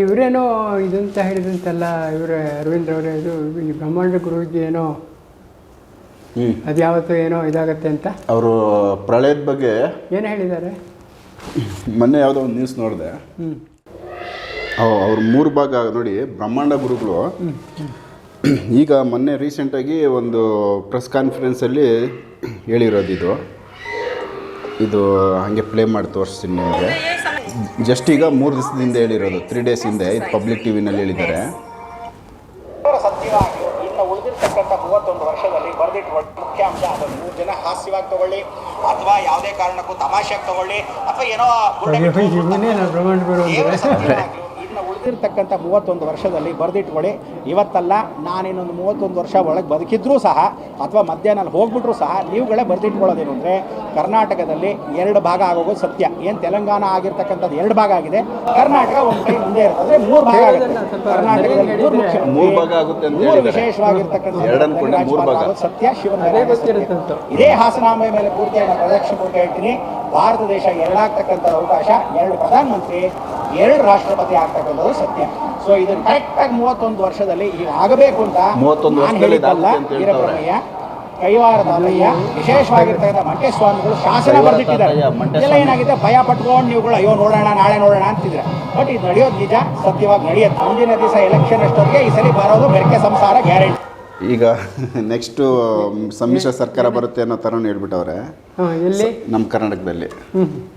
ಇವರೇನೋ ಇದಂತ ಹೇಳಿದಂತೆಲ್ಲ ಇವರೇ ಅರವಿಂದ್ ಅವರೇ ಇದು ಈ ಬ್ರಹ್ಮಾಂಡ ಗುರುಜಿ ಏನೋ ಹ್ಞೂ ಅದು ಯಾವತ್ತೂ ಏನೋ ಇದಾಗತ್ತೆ ಅಂತ? ಅವರು ಪ್ರಳಯದ ಬಗ್ಗೆ ಏನು ಹೇಳಿದ್ದಾರೆ ಮೊನ್ನೆ ಯಾವುದೋ ಒಂದು ನ್ಯೂಸ್ ನೋಡಿದೆ. ಹ್ಞೂ ಅವ್ರ ಮೂರು ಭಾಗ ನೋಡಿ ಬ್ರಹ್ಮಾಂಡ ಗುರುಗಳು. ಈಗ ಮೊನ್ನೆ ರೀಸೆಂಟಾಗಿ ಒಂದು ಪ್ರೆಸ್ ಕಾನ್ಫರೆನ್ಸಲ್ಲಿ ಹೇಳಿರೋದು ಇದು. ಇದು ಹಾಗೆ ಪ್ಲೇ ಮಾಡಿ ತೋರಿಸ್ತೀನಿ ನಿಮಗೆ. ಜಸ್ಟ್ ಈಗ ಮೂರು ದಿವಸದಿಂದ ಹೇಳಿರೋದು. ತ್ರೀ ಡೇಸ್ ಹಿಂದೆ ಇದು ಪಬ್ಲಿಕ್ ಟಿ ವಿನಲ್ಲಿ ಹೇಳಿದ್ದಾರೆ. ಸತ್ಯವಾಗಿ ಇನ್ನು ಉಳಿದಿರ್ತಕ್ಕಂಥ ಮೂವತ್ತೊಂದು ವರ್ಷದಲ್ಲಿ ಬರೆದಿಟ್ಟು ಮುಖ್ಯಾಂಶ ಅದನ್ನು ಮೂರು ಜನ ಹಾಸ್ಯವಾಗಿ ತಗೊಳ್ಳಿ ಅಥವಾ ಯಾವುದೇ ಕಾರಣಕ್ಕೂ ತಮಾಷೆಯಾಗಿ ತಗೊಳ್ಳಿ ಅಥವಾ ಏನೋ ಉಳಿದಿರ್ತಕ್ಕಂಥ ಮೂವತ್ತೊಂದು ವರ್ಷದಲ್ಲಿ ಬರೆದಿಟ್ಕೊಳ್ಳಿ. ಇವತ್ತಲ್ಲ ನಾನಿನ್ನೊಂದು ಮೂವತ್ತೊಂದು ವರ್ಷ ಒಳಗೆ ಬದುಕಿದ್ರೂ ಸಹ ಅಥವಾ ಮಧ್ಯಾಹ್ನ ಹೋಗ್ಬಿಟ್ರೂ ಸಹ ನೀವುಗಳೇ ಬರೆದಿಟ್ಕೊಳ್ಳೋದೇನು ಅಂದರೆ ಕರ್ನಾಟಕದಲ್ಲಿ ಎರಡು ಭಾಗ ಆಗೋದು ಸತ್ಯ. ಏನು ತೆಲಂಗಾಣ ಆಗಿರ್ತಕ್ಕಂಥದ್ದು ಎರಡು ಭಾಗ ಆಗಿದೆ. ಕರ್ನಾಟಕ ಒಂದು ಕೈ ಮುಂದೆ ಇರುತ್ತೆ. ಅಂದರೆ ಮೂರು ಭಾಗ ಆಗುತ್ತೆ. ಕರ್ನಾಟಕದಲ್ಲಿ ಮೂರು ಮುಖ್ಯ. ಮೂರು ಭಾಗ ಆಗುತ್ತೆ ಅಂತ ಮೂರು. ವಿಶೇಷವಾಗಿರ್ತಕ್ಕಂಥ ಎರಡು ಮೂರು ಭಾಗ. ಸತ್ಯ. ಶಿವನ. ಇದೇ ಹಾಸನಾಮಯ ಮೇಲೆ ಪೂರ್ತಿಯಾಗಿ ಪ್ರದಕ್ಷಿಣೆ ಪೂರ್ತಿ ಹೇಳ್ತೀನಿ ಭಾರತ ದೇಶ ಎರಡಾಗ್ತಕ್ಕಂಥ ಅವಕಾಶ. ಎರಡು ಪ್ರಧಾನಮಂತ್ರಿ ಎರಡು ರಾಷ್ಟ್ರಪತಿ ಆಗ್ತಕ್ಕಂಥದ್ದು ಸತ್ಯ. ಸೊ ಇದನ್ನು ಕರೆಕ್ಟಾಗಿ ಮೂವತ್ತೊಂದು ವರ್ಷದಲ್ಲಿ ಈಗ ಆಗಬೇಕು ಅಂತ. ವೀರಬ್ರಹ್ಮಯ್ಯ ಕೈವಾರ ತಾತಯ್ಯ ವಿಶೇಷವಾಗಿರ್ತಕ್ಕಂಥ ಮಂಟೆ ಸ್ವಾಮಿಗಳು ಶಾಸನ ಬರೆದಿಟ್ಟಿದ್ದಾರೆ. ಇದೆಲ್ಲ ಏನಾಗಿದೆ? ಭಯ ಪಟ್ಕೊಂಡು ನೀವುಗಳು ಅಯ್ಯೋ ನೋಡೋಣ ನಾಳೆ ನೋಡೋಣ ಅಂತಿದ್ರೆ. ಬಟ್ ಇದು ನಡೆಯೋದು ನಿಜ ಸತ್ಯವಾಗಿ ನಡೆಯುತ್ತೆ. ಮುಂದಿನ ದಿವಸ ಎಲೆಕ್ಷನ್ ಅಷ್ಟೊತ್ತಿಗೆ ಈ ಸಲ ಬರೋದು ಬೆರಕೆ ಸಂಸಾರ ಗ್ಯಾರಂಟಿ ಈಗ ನೆಕ್ಸ್ಟ್ ಸಮ್ಮಿಶ್ರ ಸರ್ಕಾರ ಬರುತ್ತೆ ಅನ್ನೋ ಥರನೂ ಹೇಳ್ಬಿಟ್ಟವ್ರೆ. ಎಲ್ಲಿ? ನಮ್ಮ ಕರ್ನಾಟಕದಲ್ಲಿ.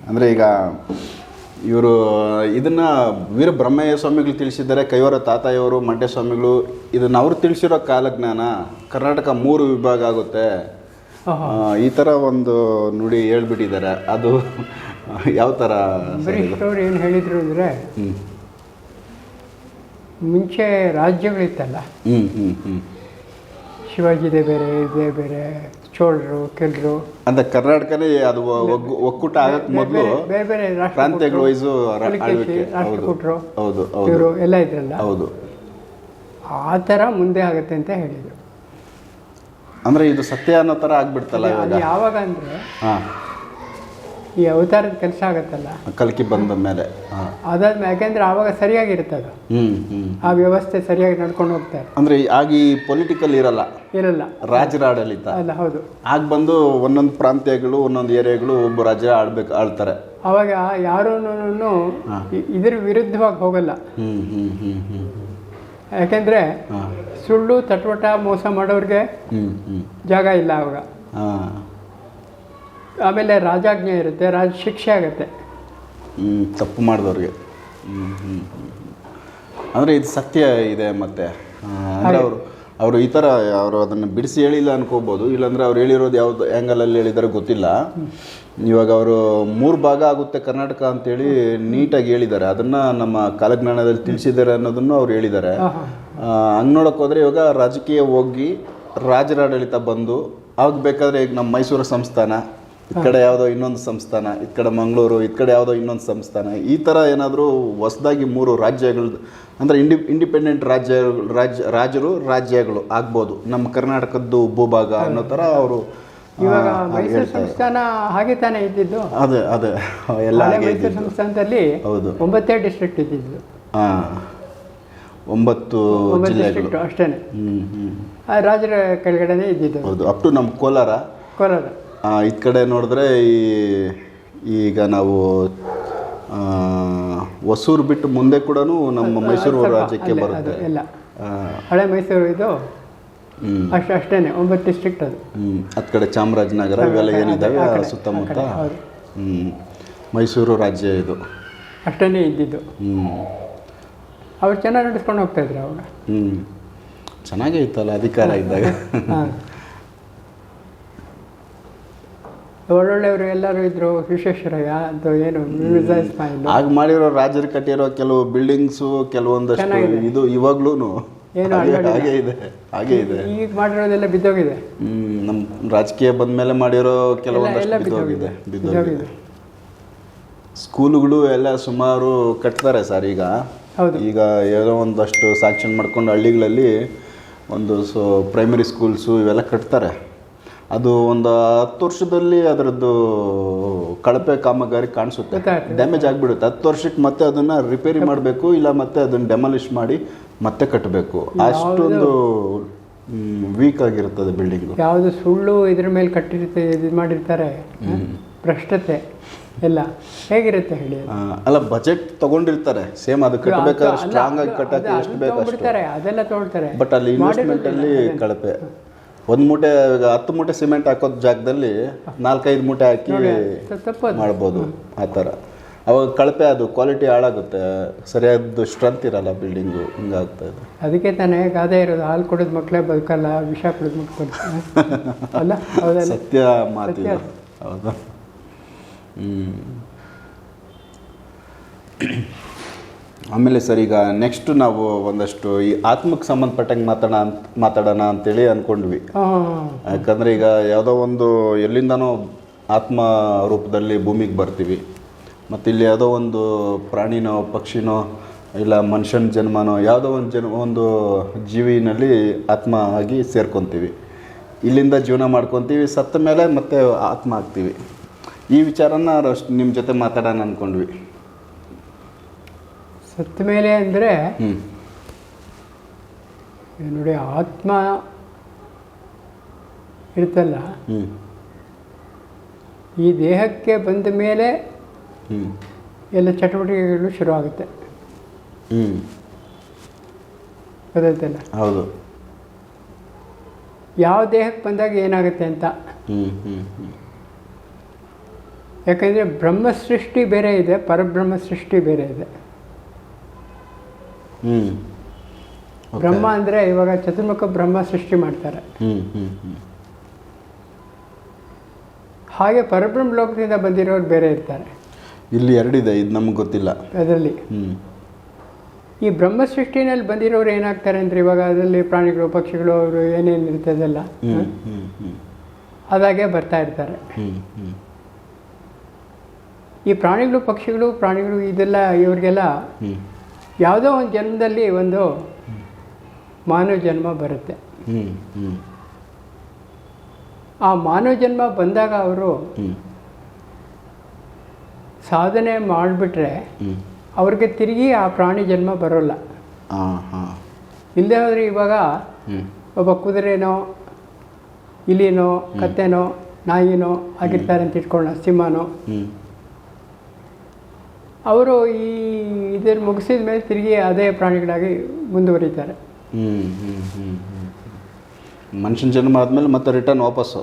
ಅಂದ್ರೆ ಈಗ ಇವರು ಇದನ್ನ ವೀರ ಬ್ರಹ್ಮಯ್ಯ ಸ್ವಾಮಿಗಳು ತಿಳಿಸಿದ್ದಾರೆ ಕೈವರ ತಾತಯ್ಯವರು ಮಂಡ್ಯ ಸ್ವಾಮಿಗಳು ಇದನ್ನು ಅವ್ರು ತಿಳಿಸಿರೋ ಕಾಲಜ್ಞಾನ ಕರ್ನಾಟಕ ಮೂರು ವಿಭಾಗ ಆಗುತ್ತೆ. ಈ ಥರ ಒಂದು ನುಡಿ ಹೇಳ್ಬಿಟ್ಟಿದ್ದಾರೆ. ಅದು ಯಾವ ಥರ ಅವ್ರು ಏನು ಹೇಳಿದ್ರು ಅಂದರೆ ಮುಂಚೆ ರಾಜ್ಯಗಳಿತ್ತಲ್ಲ ಹ್ಞೂ ಹ್ಞೂ ಹ್ಞೂ ಶಿವಾಜಿದೇ ಬೇರೆ ಇದೇ ಬೇರೆ ಚೋಳರು ಕೆಲ್ರು. ಅಂತ ಕರ್ನಾಟಕನೇ ಅದು ಒಕ್ಕೂಟ ಆಗಕ್ಕೆ ಮೊದಲು ಬೇರೆ ಬೇರೆ ಪ್ರಾಂತ್ಯಗಳ ವೈಸು ಹೌದು ರಾಷ್ಟ್ರಕೂಟರು ಹೌದು ಹೌದು. ಇವರು ಎಲ್ಲ ಇದ್ರಲ್ಲ. ಹೌದು. ಆ ಥರ ಮುಂದೆ ಆಗುತ್ತೆ ಅಂತ ಹೇಳಿದರು. ಅಂದರೆ ಇದು ಸತ್ಯ ಅನ್ನೋ ಥರ ಆಗ್ಬಿಡ್ತಲ್ಲ ಯಾವಾಗ ಅಂದರೆ ಹಾಂ. ಈ ಅವತಾರದ ಕೆಲಸ ಆಗುತ್ತಲ್ಲ? ಕಲ್ಕಿ ಬಂದ ಮೇಲೆ ಅದಾದ್ಮೇಲೆ ಯಾಕೆಂದ್ರೆ ಆವಾಗ ಸರಿಯಾಗಿರುತ್ತೆ ಅದು ಆ ವ್ಯವಸ್ಥೆ ಸರಿಯಾಗಿ ನಡ್ಕೊಂಡು ಹೋಗ್ತಾರೆ. ಅಂದ್ರೆ ಆಗ ಈ ಪೊಲಿಟಿಕಲ್ ಇರಲ್ಲ? ಇರಲ್ಲ. ರಾಜರ ಆಡಳಿತ ಅಲ್ಲ ಹೌದು. ಆಗ ಬಂದು ಒಂದೊಂದು ಪ್ರಾಂತ್ಯಗಳು ಒಂದೊಂದು ಏರಿಯಾಗಳು ಒಬ್ಬ ರಾಜ ಆಡ್ಬೇಕು ಆಳ್ತಾರೆ. ಅವಾಗ ಯಾರೂ ಇದ್ರ ವಿರುದ್ಧವಾಗಿ ಹೋಗಲ್ಲ. ಯಾಕೆಂದ್ರೆ ಸುಳ್ಳು ತಟ್ವಟ ಮೋಸ ಮಾಡೋರಿಗೆ ಜಾಗ ಇಲ್ಲ ಅವಾಗ. ಆಮೇಲೆ ರಾಜಾಜ್ಞೆ ಇರುತ್ತೆ ರಾಜ ಶಿಕ್ಷೆ ಆಗುತ್ತೆ. ಹ್ಞೂ ತಪ್ಪು ಮಾಡಿದವ್ರಿಗೆ. ಅಂದರೆ ಇದು ಸತ್ಯ ಇದೆ ಮತ್ತೆ. ಅಂದರೆ ಅವರು ಅವರು ಈ ಥರ ಅವರು ಅದನ್ನು ಬಿಡಿಸಿ ಹೇಳಿಲ್ಲ ಅನ್ಕೋಬೋದು. ಇಲ್ಲಾಂದರೆ ಅವ್ರು ಹೇಳಿರೋದು ಯಾವ್ದು ಆ್ಯಂಗಲಲ್ಲಿ ಹೇಳಿದಾರೆ ಗೊತ್ತಿಲ್ಲ. ಇವಾಗ ಅವರು ಮೂರು ಭಾಗ ಆಗುತ್ತೆ ಕರ್ನಾಟಕ ಅಂತೇಳಿ ನೀಟಾಗಿ ಹೇಳಿದ್ದಾರೆ. ಅದನ್ನು ನಮ್ಮ ಕಾಲಜ್ಞಾನದಲ್ಲಿ ತಿಳಿಸಿದ್ದಾರೆ ಅನ್ನೋದನ್ನು ಅವ್ರು ಹೇಳಿದ್ದಾರೆ. ಹಂಗೆ ನೋಡೋಕೆ ಹೋದರೆ ಇವಾಗ ರಾಜಕೀಯ ಹೋಗಿ ರಾಜರಾಡಳಿತ ಬಂದು ಆಗಬೇಕಾದ್ರೆ ಬೇಕಾದರೆ ಈಗ ನಮ್ಮ ಮೈಸೂರು ಸಂಸ್ಥಾನ ಈ ಕಡೆ ಯಾವುದೋ ಇನ್ನೊಂದು ಸಂಸ್ಥಾನ ಈ ಕಡೆ ಮಂಗಳೂರು ಈ ಕಡೆ ಯಾವುದೋ ಇನ್ನೊಂದು ಸಂಸ್ಥಾನ. ಈ ಥರ ಏನಾದರೂ ಹೊಸದಾಗಿ ಮೂರು ರಾಜ್ಯಗಳು ಅಂದರೆ ಇಂಡಿ ಇಂಡಿಪೆಂಡೆಂಟ್ ರಾಜ್ಯ ರಾಜ್ಯ ರಾಜರು ರಾಜ್ಯಗಳು ಆಗ್ಬೋದು. ನಮ್ಮ ಕರ್ನಾಟಕದ್ದು ಭೂಭಾಗ ಅನ್ನೋ ಥರ ಅವರು ಇವಾಗ ಮೈಸೂರು ಸಂಸ್ಥಾನ ಹಾಗೆ ತಾನೇ ಇದ್ದಿದ್ದು? ಅದೇ ಅದೇ. ಎಲ್ಲ ಮೈಸೂರು ಸಂಸ್ಥಾನದಲ್ಲಿ ಹೌದು. ಒಂಬತ್ತೇ ಡಿಸ್ಟ್ರಿಕ್ಟ್ ಇದ್ದಿದ್ದು. ಹಾಂ ಒಂಬತ್ತು ಜಿಲ್ಲೆಗಳು. ಅಷ್ಟೇ ರಾಜರ ಕೆಳಗಡೆನೇ ಇದ್ದಿದ್ದು. ಹೌದು ಅಪ್ ಟು ನಮ್ಮ ಕೋಲಾರ. ಕೋಲಾರ. ಈ ಕಡೆ ನೋಡಿದ್ರೆ ಈ ಈಗ ನಾವು ಹೊಸೂರು ಬಿಟ್ಟು ಮುಂದೆ ಕೂಡ ನಮ್ಮ ಮೈಸೂರು ರಾಜ್ಯಕ್ಕೆ ಬರುತ್ತೆ. ಎಲ್ಲ. ಹಳೆ ಮೈಸೂರು ಇದು? ಅಷ್ಟೇ ಅಷ್ಟು ಅಷ್ಟೇನೆ ಒಂಬತ್ತು ಡಿಸ್ಟ್ರಿಕ್ಟ್ ಅದು. ಹ್ಞೂ ಕಡೆ ಚಾಮರಾಜನಗರ ಇವೆಲ್ಲ ಏನಿದ್ದಾವೆ ಸುತ್ತಮುತ್ತ. ಹ್ಮ್. ಮೈಸೂರು ರಾಜ್ಯ ಇದು. ಅಷ್ಟೇ ಇದ್ದಿದ್ದು. ಹ್ಞೂ ಅವ್ರು ಚೆನ್ನಾಗಿ ನಡೆಸ್ಕೊಂಡು ಹೋಗ್ತಾ ಇದ್ರು ಅವಾಗ ಹ್ಞೂ ಚೆನ್ನಾಗೇ ಇತ್ತಲ್ಲ ಅಧಿಕಾರ ಇದ್ದಾಗ ಹಾಂ ಒಳ್ಳೊಳ್ಳೆಯವರು ಎಲ್ಲರೂ ಇದ್ರು ವಿಶ್ವೇಶ್ವರಯ್ಯ ಅಂತ ಏನು ಆಗ ಮಾಡಿರೋ ರಾಜರು ಕಟ್ಟಿರೋ ಕೆಲವು ಬಿಲ್ಡಿಂಗ್ಸು ಕೆಲವೊಂದಷ್ಟು ಇದು ಇವಾಗ್ಲೂ ಏನು ಹಾಗೆ ಇದೆ ಹಾಗೆ ಇದೆ. ಈಗ ಮಾಡಿರೋದೆಲ್ಲ ಬಿದ್ದೋಗಿದೆ. ನಮ್ಮ ರಾಜಕೀಯ ಬಂದ ಮೇಲೆ ಮಾಡಿರೋ ಕೆಲವೊಂದಷ್ಟು ಬಿದ್ದೋಗಿದೆ ಬಿದ್ದೋಗಿದೆ. ಸ್ಕೂಲುಗಳು ಎಲ್ಲ ಸುಮಾರು ಕಟ್ತಾರೆ ಸರ್ ಈಗ. ಈಗ ಏನೋ ಒಂದಷ್ಟು ಸಾಕ್ಷನ್ ಮಾಡ್ಕೊಂಡು ಹಳ್ಳಿಗಳಲ್ಲಿ ಒಂದು ಸೊ ಪ್ರೈಮರಿ ಸ್ಕೂಲ್ಸು ಇವೆಲ್ಲ ಕಟ್ತಾರೆ. ಅದು ಒಂದು ಹತ್ತು ವರ್ಷದಲ್ಲಿ ಅದರದ್ದು ಕಳಪೆ ಕಾಮಗಾರಿ ಕಾಣಿಸುತ್ತೆ. ಡ್ಯಾಮೇಜ್ ಆಗಿಬಿಡುತ್ತೆ. ಹತ್ತು ವರ್ಷಕ್ಕೆ ಮತ್ತೆ ಅದನ್ನು ರಿಪೇರಿ ಮಾಡಬೇಕು ಇಲ್ಲ ಮತ್ತೆ ಅದನ್ನು ಡೆಮಾಲಿಷ್ ಮಾಡಿ ಮತ್ತೆ ಕಟ್ಟಬೇಕು ಅಷ್ಟೊಂದು ವೀಕ್ ಆಗಿರುತ್ತದೆ ಬಿಲ್ಡಿಂಗ್ ಯಾವುದು ಸುಳ್ಳು ಇದ್ರ ಮೇಲೆ ಕಟ್ಟಿರುತ್ತೆ ಇದು ಮಾಡಿರ್ತಾರೆ? ಭ್ರಷ್ಟತೆ ಎಲ್ಲ ಹೇಗಿರುತ್ತೆ ಹೇಳಿ? ಅಲ್ಲ ಬಜೆಟ್ ತಗೊಂಡಿರ್ತಾರೆ. ಸೇಮ್ ಅದು ಕಟ್ಟಬೇಕಾದ್ರೆ ಸ್ಟ್ರಾಂಗ್ ಆಗಿ ಕಟ್ಟಕ್ಕೆ ಎಷ್ಟು ಬೇಕು ಅದೆಲ್ಲ ತಗೊಳ್ತಾರೆ ಬಟ್ ಅಲ್ಲಿ ಇನ್ವೆಸ್ಟ್ಮೆಂಟ್ ಅಲ್ಲಿ ಕಳಪೆ. ಒಂದು ಮೂಟೆ ಈಗ ಹತ್ತು ಮೂಟೆ ಸಿಮೆಂಟ್ ಹಾಕೋದ್ ಜಾಗದಲ್ಲಿ ನಾಲ್ಕೈದು ಮೂಟೆ ಹಾಕಿ ಮಾಡ್ಬೋದು ಆ ಥರ. ಅವಾಗ ಕಳಪೆ ಅದು ಕ್ವಾಲಿಟಿ ಹಾಳಾಗುತ್ತೆ. ಸರಿಯಾದ ಸ್ಟ್ರೆಂತ್ ಇರಲ್ಲ ಬಿಲ್ಡಿಂಗು ಹಿಂಗಾಗ್ತಾ ಇದೆ. ಅದಕ್ಕೆ ತಾನೇ ಗಾದೆ ಇರೋದು ಹಾಲು ಕುಡಿದ ಮಕ್ಕಳೇ ಬದುಕಲ್ಲ ವಿಷ ಕುಡಿದ ಮಕ್ಕಳು ಅಲ್ಲ ಹೌದಲ್ಲ? ಸತ್ಯ ಮಾತು ಹೌದಾ. ಹ್ಮ್. ಆಮೇಲೆ ಸರ್ ಈಗ ನೆಕ್ಸ್ಟ್ ನಾವು ಒಂದಷ್ಟು ಈ ಆತ್ಮಕ್ಕೆ ಸಂಬಂಧಪಟ್ಟಂಗೆ ಮಾತಾಡೋಣ ಅಂತ ಮಾತಾಡೋಣ ಅಂತೇಳಿ ಅಂದ್ಕೊಂಡ್ವಿ ಯಾಕಂದರೆ ಈಗ ಯಾವುದೋ ಒಂದು ಎಲ್ಲಿಂದನೋ ಆತ್ಮ ರೂಪದಲ್ಲಿ ಭೂಮಿಗೆ ಬರ್ತೀವಿ. ಮತ್ತು ಇಲ್ಲಿ ಯಾವುದೋ ಒಂದು ಪ್ರಾಣಿನೋ ಪಕ್ಷಿನೋ ಇಲ್ಲ ಮನುಷ್ಯನ ಜನ್ಮನೋ ಯಾವುದೋ ಒಂದು ಜನ್ಮ ಒಂದು ಜೀವಿನಲ್ಲಿ ಆತ್ಮ ಆಗಿ ಸೇರ್ಕೊತೀವಿ. ಇಲ್ಲಿಂದ ಜೀವನ ಮಾಡ್ಕೊತೀವಿ ಸತ್ತ ಮೇಲೆ ಮತ್ತೆ ಆತ್ಮ ಆಗ್ತೀವಿ. ಈ ವಿಚಾರನ ನಿಮ್ಮ ಜೊತೆ ಮಾತಾಡೋಣ ಅಂದ್ಕೊಂಡ್ವಿ ಸತ್ತ ಮೇಲೆ ಅಂದರೆ ನೋಡಿ ಆತ್ಮ ಇರ್ತಲ್ಲ ಈ ದೇಹಕ್ಕೆ ಬಂದ ಮೇಲೆ ಎಲ್ಲ ಚಟುವಟಿಕೆಗಳು ಶುರು ಆಗುತ್ತೆ ಹ್ಞೂ ಗೊತ್ತಾಯ್ತಲ್ಲ? ಹೌದು. ಯಾವ ದೇಹಕ್ಕೆ ಬಂದಾಗ ಏನಾಗುತ್ತೆ ಅಂತ? ಹ್ಞೂ ಹ್ಞೂ ಹ್ಞೂ ಯಾಕಂದರೆ ಬ್ರಹ್ಮ ಸೃಷ್ಟಿ ಬೇರೆ ಇದೆ ಪರಬ್ರಹ್ಮ ಸೃಷ್ಟಿ ಬೇರೆ ಇದೆ. ಬ್ರಹ್ಮ ಅಂದರೆ ಇವಾಗ ಚತುರ್ಮುಖ ಬ್ರಹ್ಮ ಸೃಷ್ಟಿ ಮಾಡ್ತಾರೆ. ಹಾಗೆ ಪರಬ್ರಹ್ಮ ಲೋಕದಿಂದ ಬಂದಿರೋರು ಬೇರೆ ಇರ್ತಾರೆ. ಇಲ್ಲಿ ಎರಡಿದೆ ಇದು ನಮ್ಗೆ ಗೊತ್ತಿಲ್ಲ. ಅದರಲ್ಲಿ. ಈ ಬ್ರಹ್ಮ ಸೃಷ್ಟಿನಲ್ಲಿ ಬಂದಿರೋರು ಏನಾಗ್ತಾರೆ ಅಂದರೆ ಇವಾಗ ಅದರಲ್ಲಿ ಪ್ರಾಣಿಗಳು ಪಕ್ಷಿಗಳು ಅವರು ಏನೇನು ಇರ್ತದೆಲ್ಲ ಅದಾಗೆ ಬರ್ತಾ ಇರ್ತಾರೆ. ಈ ಪ್ರಾಣಿಗಳು ಪಕ್ಷಿಗಳು ಪ್ರಾಣಿಗಳು ಇದೆಲ್ಲ ಇವ್ರಿಗೆಲ್ಲ ಯಾವುದೋ ಒಂದು ಜನ್ಮದಲ್ಲಿ ಒಂದು ಮಾನವ ಜನ್ಮ ಬರುತ್ತೆ. ಆ ಮಾನವ ಜನ್ಮ ಬಂದಾಗ ಅವರು ಸಾಧನೆ ಮಾಡಿಬಿಟ್ರೆ ಅವ್ರಿಗೆ ತಿರುಗಿ ಆ ಪ್ರಾಣಿ ಜನ್ಮ ಬರೋಲ್ಲ. ಇಲ್ಲದೇ ಹೋದರೆ ಇವಾಗ ಒಬ್ಬ ಕುದುರೆನೋ ಇಲಿನೋ ಕತ್ತೆನೋ ನಾಯಿನೋ ಆಗಿರ್ತಾರೆ ಅಂತ ಇಟ್ಕೊಳ್ಳೋಣ ಸಿಂಹನೋ. ಅವರು ಈ ಇದನ್ನು ಮುಗಿಸಿದ ಮೇಲೆ ತಿರುಗಿ ಅದೇ ಪ್ರಾಣಿಗಳಾಗಿ ಮುಂದುವರಿತಾರೆ. ಹ್ಞೂ ಹ್ಞೂ ಹ್ಞೂ ಹ್ಞೂ ಮನುಷ್ಯನ ಜನ್ಮ ಆದಮೇಲೆ ಮತ್ತೆ ರಿಟರ್ನ್ ವಾಪಸ್ಸು.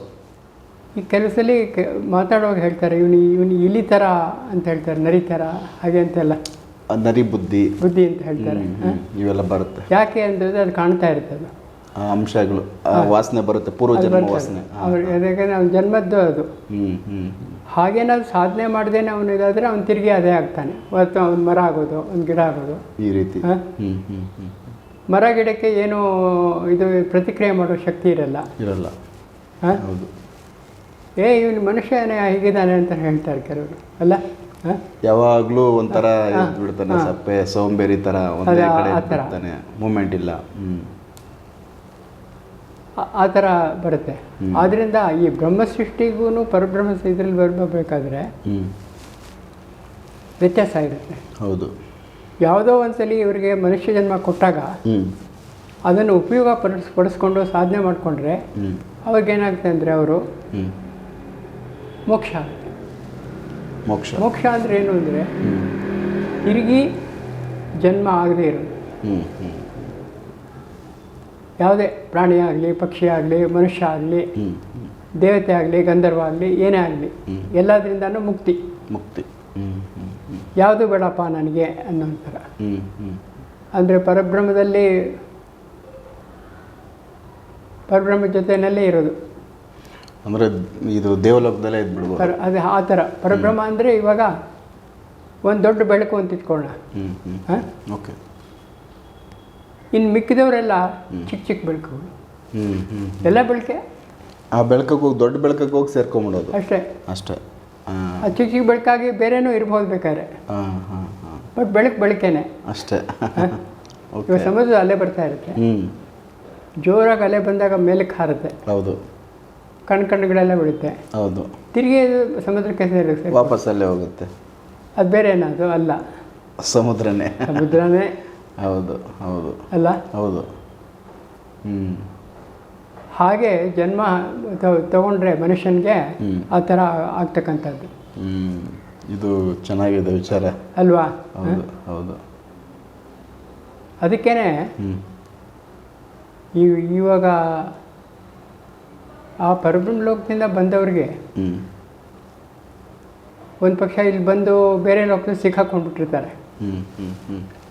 ಈ ಕೆಲಸದಲ್ಲಿ ಮಾತಾಡುವಾಗ ಹೇಳ್ತಾರೆ ಇವನು ಇವನು ಇಲಿ ಥರ ಅಂತ ಹೇಳ್ತಾರೆ ನರಿ ಥರ ಹಾಗೆ ಅಂತೆಲ್ಲ ನರಿ ಬುದ್ಧಿ. ಬುದ್ಧಿ ಅಂತ ಹೇಳ್ತಾರೆ. ಇವೆಲ್ಲ ಬರುತ್ತೆ. ಯಾಕೆ ಅಂತಂದರೆ ಅದು ಕಾಣ್ತಾ ಇರುತ್ತೆ ಆ ಅಂಶಗಳು. ವಾಸನೆ ಬರುತ್ತೆ ಪೂರ್ವ ಜನ್ಮ. ವಾಸನೆ. ಅವ್ರಿಗೆ ಅದಕ್ಕೆ ನಾವು ಜನ್ಮದ್ದು ಅದು. ಹ್ಞೂ ಹ್ಞೂ ಹಾಗೇನಾದ್ರು ಸಾಧನೆ ಮಾಡ್ದೇನೆ ಅವನು ಇದಾದರೆ ಅವ್ನು ತಿರುಗಿ ಅದೇ ಆಗ್ತಾನೆ. ಮತ್ತು ಅವ್ನು ಮರ ಆಗೋದು ಒಂದು ಗಿಡ ಆಗೋದು. ಈ ರೀತಿ. ಮರ ಗಿಡಕ್ಕೆ ಏನು ಇದು ಪ್ರತಿಕ್ರಿಯೆ ಮಾಡೋ ಶಕ್ತಿ ಇರಲ್ಲ. ಇರಲ್ಲ. ಹಾಂ? ಹೌದು. ಏ ಇವನು ಮನುಷ್ಯನೇ ಹೀಗಿದ್ದಾನೆ ಅಂತ ಹೇಳ್ತಾರೆ ಕೆಲವರು. ಅಲ್ಲ? ಯಾವಾಗಲೂ ಒಂಥರ ಬಿಡ್ತಾನೆ ಸಪ್ಪೆ ಸೋಂಬೇರಿ ಥರ ಒಂದೇ ಕಡೆ ಆ ಥರ. ಬಿಡ್ತಾನೆ ಮೂಮೆಂಟ್ ಇಲ್ಲ. ಹ್ಞೂ ಆ- ಥರ ಬರುತ್ತೆ. ಆದ್ದರಿಂದ ಈ ಬ್ರಹ್ಮ ಸೃಷ್ಟಿಗೂ ಪರಬ್ರಹ್ಮ ಇದರಲ್ಲಿ ಬರಬೇಕಾದ್ರೆ ವ್ಯತ್ಯಾಸ ಇರುತ್ತೆ. ಹೌದು. ಯಾವುದೋ ಒಂದ್ಸಲಿ ಇವರಿಗೆ ಮನುಷ್ಯ ಜನ್ಮ ಕೊಟ್ಟಾಗ ಅದನ್ನು ಉಪಯೋಗ ಪಡಿಸ್ ಪಡಿಸ್ಕೊಂಡು ಸಾಧನೆ ಮಾಡಿಕೊಂಡ್ರೆ ಅವಾಗೇನಾಗುತ್ತೆ ಅಂದರೆ ಅವರು ಮೋಕ್ಷ ಮೋಕ್ಷ. ಮೋಕ್ಷ ಅಂದರೆ ಏನು ಅಂದರೆ ತಿರುಗಿ ಜನ್ಮ ಆಗದೇ ಇರೋದು. ಯಾವುದೇ ಪ್ರಾಣಿ ಆಗಲಿ ಪಕ್ಷಿ ಆಗಲಿ ಮನುಷ್ಯ ಆಗಲಿ ದೇವತೆ ಆಗಲಿ ಗಂಧರ್ವ ಆಗಲಿ ಏನೇ ಆಗಲಿ. ಎಲ್ಲದರಿಂದನೂ ಮುಕ್ತಿ. ಮುಕ್ತಿ. ಯಾವುದು ಬೇಡಪ್ಪ ನನಗೆ ಅನ್ನೋ ಥರ ಹ್ಞೂ ಹ್ಞೂ ಅಂದರೆ ಪರಬ್ರಹ್ಮದಲ್ಲಿ ಪರಬ್ರಹ್ಮ ಜೊತೆಯಲ್ಲೇ ಇರೋದು. ಅಂದರೆ ಇದು ದೇವಲೋಕದಲ್ಲೇ ಇದ್ಬಿಡ್ಬೋದು. ಪರ ಅದು ಆ ಥರ. ಪರಬ್ರಹ್ಮ ಅಂದರೆ ಇವಾಗ ಒಂದು ದೊಡ್ಡ ಬೆಳಕು ಅಂತ ಇಟ್ಕೊಳ್ಳೋಣ. ಹಾಂ? ಓಕೆ. ಇನ್ನು ಮಿಕ್ಕಿದವರೆಲ್ಲ ಚಿಕ್ಕ ಚಿಕ್ಕ ಬೆಳಕುಗಳು ಎಲ್ಲ ಬೆಳಕೆ? ಆ ಬೆಳಕಕ್ಕೆ ಹೋಗಿ ದೊಡ್ಡ ಬೆಳಕಕ್ಕೆ ಹೋಗಿ ಸೇರ್ಕೊಂಬಿಡೋದು. ಅಷ್ಟೇ. ಅಷ್ಟೇ. ಆ. ಚಿಕ್ಕ ಚಿಕ್ಕ ಬೆಳಕಾಗಿ ಬೇರೆನೂ ಇರ್ಬೋದು ಬೇಕಾದ್ರೆ. ಹಾಂ ಹಾಂ ಹಾಂ ಬಟ್ ಬೆಳಕು ಬೆಳಕೇನೆ. ಅಷ್ಟೇ. ಓಕೆ ಇವಾಗ ಸಮುದ್ರ ಅಲೆ ಬರ್ತಾ ಇರುತ್ತೆ. ಜೋರಾಗಿ ಅಲೆ ಬಂದಾಗ ಮೇಲಕ್ಕೆ ಹಾರುತ್ತೆ ಹೌದು. ಕಣ್ ಕಣ್ಣುಗಳೆಲ್ಲ ಬಿಡುತ್ತೆ ಹೌದು. ತಿರುಗಿ ಅದು ಸಮುದ್ರಕ್ಕೆ ಸೇರುತ್ತೆ ವಾಪಸ್ ಅಲ್ಲೇ ಹೋಗುತ್ತೆ. ಅದು ಬೇರೆ ಏನಾದರೂ ಅಲ್ಲ. ಸಮುದ್ರನೇ. ಸಮುದ್ರನೇ. ಹೌದು ಹೌದು. ಅಲ್ಲ? ಹೌದು. ಹ್ಞೂ ಹಾಗೆ ಜನ್ಮ ತಗೊಂಡ್ರೆ ಮನುಷ್ಯನಿಗೆ. ಆ ಥರ ಆಗ್ತಕ್ಕಂಥದ್ದು. ಹ್ಞೂ ಇದು ಚೆನ್ನಾಗಿದೆ ವಿಚಾರ. ಅಲ್ವಾ? ಹೌದು ಹೌದು. ಅದಕ್ಕೇ ಇವಾಗ ಆ ಪರಬ್ರಹ್ಮ ಲೋಕದಿಂದ ಬಂದವ್ರಿಗೆ ಒಂದು ಪಕ್ಷ ಇಲ್ಲಿ ಬಂದು ಬೇರೆ ಲೋಕದಲ್ಲಿ ಸಿಕ್ಕಾಕೊಂಡ್ಬಿಟ್ಟಿರ್ತಾರೆ. ಹ್ಞೂ ಹ್ಞೂ ಹ್ಞೂ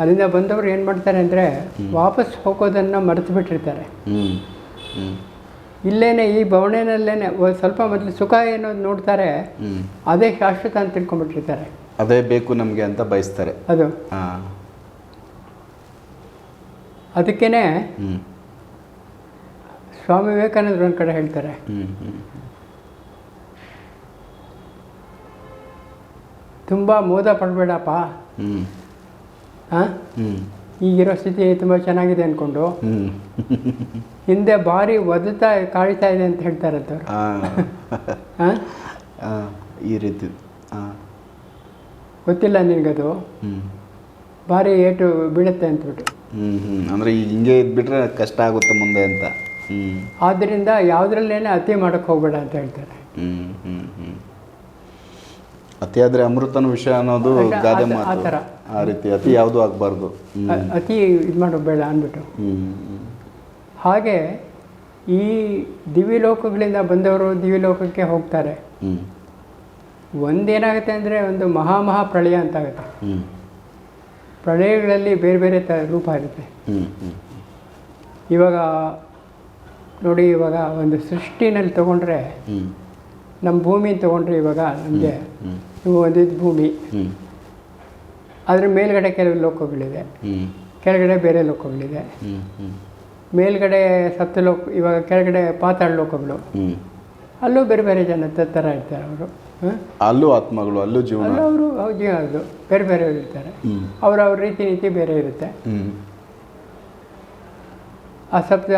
ಅಲ್ಲಿಂದ ಬಂದವರು ಏನು ಮಾಡ್ತಾರೆ ಅಂದರೆ ವಾಪಸ್ ಹೋಗೋದನ್ನು ಮರೆತು ಬಿಟ್ಟಿರ್ತಾರೆ ಇಲ್ಲೇನೆ ಈ ಬವಣೆನಲ್ಲೇನೆ ಸ್ವಲ್ಪ ಮೊದಲು ಸುಖ ಏನೋ ನೋಡ್ತಾರೆ ಅದೇ ಶಾಶ್ವತ ಅಂತ ತಿಳ್ಕೊಂಡ್ಬಿಟ್ಟಿರ್ತಾರೆ. ಅದೇ ಬೇಕು ನಮಗೆ ಅಂತ ಬಯಸ್ತಾರೆ. ಅದು. ಅದಕ್ಕೇನೆ ಸ್ವಾಮಿ ವಿವೇಕಾನಂದರು ಒಂದು ಕಡೆ ಹೇಳ್ತಾರೆ. ತುಂಬ ಮೋದ ಪಡಬೇಡಪ್ಪ ಹಾಂ? ಈಗಿರೋ ಸ್ಥಿತಿ ತುಂಬ ಚೆನ್ನಾಗಿದೆ ಅಂದ್ಕೊಂಡು ಹಿಂದೆ ಭಾರಿ ಒದತಾ ಕಾಯ್ತಾ ಇದೆ ಅಂತ ಹೇಳ್ತಾರಂತವ್ರು ಹಾಂ? ಈ ರೀತಿ. ಗೊತ್ತಿಲ್ಲ ನಿನಗದು. ಭಾರಿ ಏಟು ಬೀಳುತ್ತೆ ಅಂತಬಿಟ್ಟು ಅಂದರೆ ಹಿಂಗೆ ಇದ್ಬಿಟ್ರೆ ಕಷ್ಟ ಆಗುತ್ತೆ ಮುಂದೆ ಅಂತ. ಆದ್ದರಿಂದ ಯಾವುದ್ರಲ್ಲೇನೆ ಅತಿ ಮಾಡೋಕ್ಕೆ ಹೋಗಬೇಡ ಅಂತ ಹೇಳ್ತಾರೆ. ಹ್ಞೂ ಹ್ಞೂ ಹ್ಞೂ ಅತಿಯಾದರೆ ಅಮೃತನ ವಿಷಯ ಅನ್ನೋದು ಗಾದೆ ಮಾತು. ಆ ಥರ. ಆ ರೀತಿ ಅತಿ ಯಾವುದೂ ಆಗಬಾರ್ದು. ಅತಿ ಇದು ಮಾಡಬೇಡ ಅಂದ್ಬಿಟ್ಟು. ಹಾಗೆ ಈ ದಿವ್ಯಲೋಕಗಳಿಂದ ಬಂದವರು ದಿವ್ಯಲೋಕಕ್ಕೆ ಹೋಗ್ತಾರೆ. ಒಂದೇನಾಗುತ್ತೆ ಅಂದರೆ ಒಂದು ಮಹಾ ಮಹಾ ಪ್ರಳಯ ಅಂತಾಗುತ್ತೆ. ಹ್ಞೂ ಪ್ರಳಯಗಳಲ್ಲಿ ಬೇರೆ ಬೇರೆ ತ ರೂಪ ಇರುತ್ತೆ. ಇವಾಗ ನೋಡಿ ಇವಾಗ ಒಂದು ಸೃಷ್ಟಿನಲ್ಲಿ ತೊಗೊಂಡ್ರೆ ನಮ್ಮ ಭೂಮಿ ತೊಗೊಂಡ್ರೆ ಇವಾಗ ನಮಗೆ ಒಂದು ಭೂಮಿ. ಅದ್ರ ಮೇಲ್ಗಡೆ ಕೆಲವು ಲೋಕಗಳಿದೆ ಕೆಳಗಡೆ ಬೇರೆ ಲೋಕಗಳಿದೆ ಮೇಲ್ಗಡೆ ಸಪ್ತ ಲೋಕ ಇವಾಗ ಕೆಳಗಡೆ ಪಾತಾಳ ಲೋಕಗಳು. ಅಲ್ಲೂ ಬೇರೆ ಬೇರೆ ಜನ ಥರ ಇರ್ತಾರೆ ಅವರು. ಅಲ್ಲೂ ಆತ್ಮಗಳು ಅಲ್ಲೂ ಜೀವನ. ಅವರು ಜೀವನದ್ದು ಬೇರೆ ಬೇರೆ ಇರ್ತಾರೆ. ಅವ್ರ ಅವ್ರ ರೀತಿ ನೀತಿ ಬೇರೆ ಇರುತ್ತೆ. ಆ ಸಪ್ತ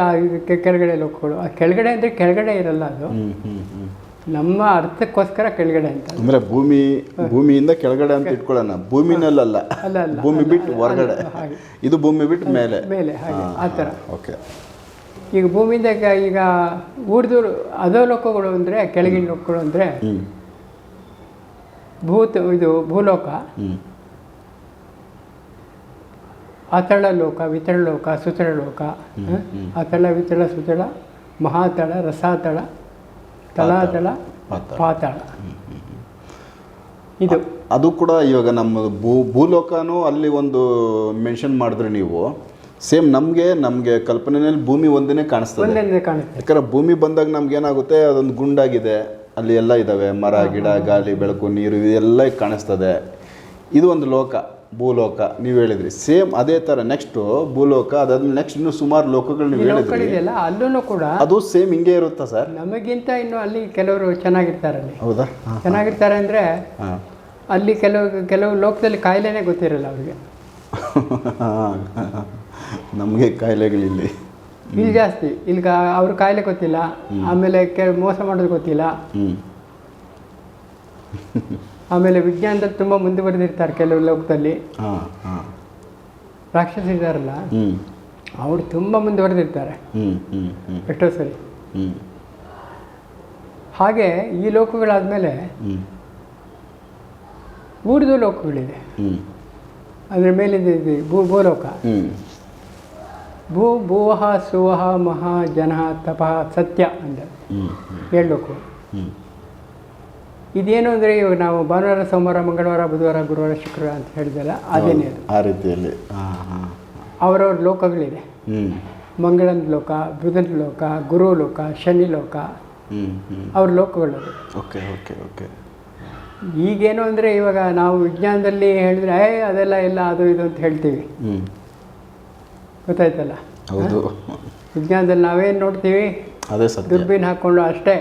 ಕೆಳಗಡೆ ಲೋಕಗಳು. ಆ ಕೆಳಗಡೆ ಅಂದರೆ ಕೆಳಗಡೆ ಇರಲ್ಲ ಅದು. ನಮ್ಮ ಅರ್ಥಕ್ಕೋಸ್ಕರ ಕೆಳಗಡೆ ಅಂತ. ಅಂದ್ರೆ ಭೂಮಿ ಭೂಮಿಯಿಂದ ಕೆಳಗಡೆ ಅಂತ ಇಟ್ಕೊಳ್ಳೋಣ. ಅಲ್ಲ ಭೂಮಿ ಬಿಟ್ಟು ಹೊರಗಡೆ. ಇದು ಭೂಮಿ ಬಿಟ್ಟು ಮೇಲೆ. ಮೇಲೆ ಹಾಗೆ. ಆ ಥರ. ಓಕೆ. ಈಗ ಭೂಮಿಯಿಂದ ಈಗ ಊರ್ದು ಅದೋ ಲೋಕಗಳು ಅಂದರೆ ಕೆಳಗಿನ ಲೋಕಗಳು ಅಂದರೆ ಭೂತ ಇದು ಭೂಲೋಕ. ಅತಳ ಲೋಕ ವಿತಳ ಲೋಕ ಸುತಳ ಲೋಕ ಅತಳ ವಿತಳ ಸುತಳ ಮಹಾತಳ ರಸಾತಳ ತಳಾತಳ ಪಾತಾಳ. ಇದು. ಅದು ಕೂಡ ಇವಾಗ ನಮ್ಮ ಭೂ ಭೂಲೋಕನೂ ಅಲ್ಲಿ ಒಂದು ಮೆನ್ಷನ್ ಮಾಡಿದ್ರೆ ನೀವು. ಸೇಮ್ ನಮಗೆ ನಮಗೆ ಕಲ್ಪನೆಯಲ್ಲಿ ಭೂಮಿ ಒಂದೇ ಕಾಣಿಸ್ತದೆ. ಯಾಕಂದ್ರೆ ಭೂಮಿ ಬಂದಾಗ ನಮ್ಗೆ ಏನಾಗುತ್ತೆ ಅದೊಂದು ಗುಂಡಾಗಿದೆ. ಅಲ್ಲಿ ಎಲ್ಲ ಇದ್ದಾವೆ ಮರ ಗಿಡ ಗಾಳಿ ಬೆಳಕು ನೀರು ಇದೆಲ್ಲ ಕಾಣಿಸ್ತದೆ. ಇದು ಒಂದು ಲೋಕ. ಭೂಲೋಕ ನೀವು ಹೇಳಿದ್ರಿ. ಸೇಮ್ ಅದೇ ಥರ ನೆಕ್ಸ್ಟು ಭೂಲೋಕ ಅದಾದ್ಮೇಲೆ ನೆಕ್ಸ್ಟ್ ಇನ್ನು ಸುಮಾರು ಲೋಕಗಳು ನೀವು ಹೇಳಿದ್ರಿ. ಅಲ್ಲೂ ಕೂಡ ಅದು ಸೇಮ್ ಹಿಂಗೆ ಇರುತ್ತಾ ಸರ್? ನಮಗಿಂತ ಇನ್ನು ಅಲ್ಲಿ ಕೆಲವರು ಚೆನ್ನಾಗಿರ್ತಾರೆ ಅಲ್ಲಿ. ಹೌದಾ? ಚೆನ್ನಾಗಿರ್ತಾರೆ ಅಂದರೆ ಅಲ್ಲಿ ಕೆಲವು ಕೆಲವು ಲೋಕದಲ್ಲಿ ಕಾಯಿಲೆನೇ ಗೊತ್ತಿರಲ್ಲ ಅವ್ರಿಗೆ. ನಮಗೆ ಕಾಯಿಲೆಗಳಿಲ್ಲಿ. ಇಲ್ಲಿ ಜಾಸ್ತಿ. ಇಲ್ಲಿ ಅವ್ರ ಕಾಯಿಲೆ ಗೊತ್ತಿಲ್ಲ. ಆಮೇಲೆ ಮೋಸ ಮಾಡೋದು ಗೊತ್ತಿಲ್ಲ. ಹ್ಞೂ ಆಮೇಲೆ ವಿಜ್ಞಾನದಲ್ಲಿ ತುಂಬ ಮುಂದುವರೆದಿರ್ತಾರೆ ಕೆಲವು ಲೋಕದಲ್ಲಿ. ರಾಕ್ಷಸ ಇದ್ದಾರಲ್ಲ ಅವ್ರು ತುಂಬ ಮುಂದುವರೆದಿರ್ತಾರೆ ಎಷ್ಟೋ ಸರಿ. ಹಾಗೆ ಈ ಲೋಕಗಳಾದಮೇಲೆ ಊರ್ದು ಲೋಕಗಳಿದೆ. ಅದ್ರ ಮೇಲಿದೆ ಭೂ ಭೂಲೋಕ. ಭೂ ಭೂವಹ ಸುವಹ ಮಹಾ ಜನ ತಪಃ ಸತ್ಯ ಅಂತ. ಹೇಳಬೇಕು ಏಳು ಲೋಕಗಳು. ಹ್ಞೂ ಇದೇನು ಅಂದರೆ ಇವಾಗ ನಾವು ಭಾನುವಾರ ಸೋಮವಾರ ಮಂಗಳವಾರ ಬುಧವಾರ ಗುರುವಾರ ಶುಕ್ರವಾರ ಅಂತ ಹೇಳಿದಲ್ಲ ಅದೇನೇ ಅದು. ಆ ರೀತಿಯಲ್ಲಿ. ಅವರವ್ರ ಲೋಕಗಳಿದೆ. ಮಂಗಳನ ಲೋಕ ಬುಧನ ಲೋಕ ಗುರು ಲೋಕ ಶನಿ ಲೋಕ ಅವ್ರ ಲೋಕಗಳು ಓಕೆ ಓಕೆ ಓಕೆ. ಈಗೇನು ಅಂದರೆ ಇವಾಗ ನಾವು ವಿಜ್ಞಾನದಲ್ಲಿ ಹೇಳಿದ್ರೆ ಏ ಅದೆಲ್ಲ ಎಲ್ಲ ಅದು ಇದು ಅಂತ ಹೇಳ್ತೀವಿ. ಗೊತ್ತಾಯ್ತಲ್ಲ? ಹೌದು. ವಿಜ್ಞಾನದಲ್ಲಿ ನಾವೇನು ನೋಡ್ತೀವಿ? ಅದೇ ದುರ್ಬೀನ್ ಹಾಕ್ಕೊಂಡು ಅಷ್ಟೇ.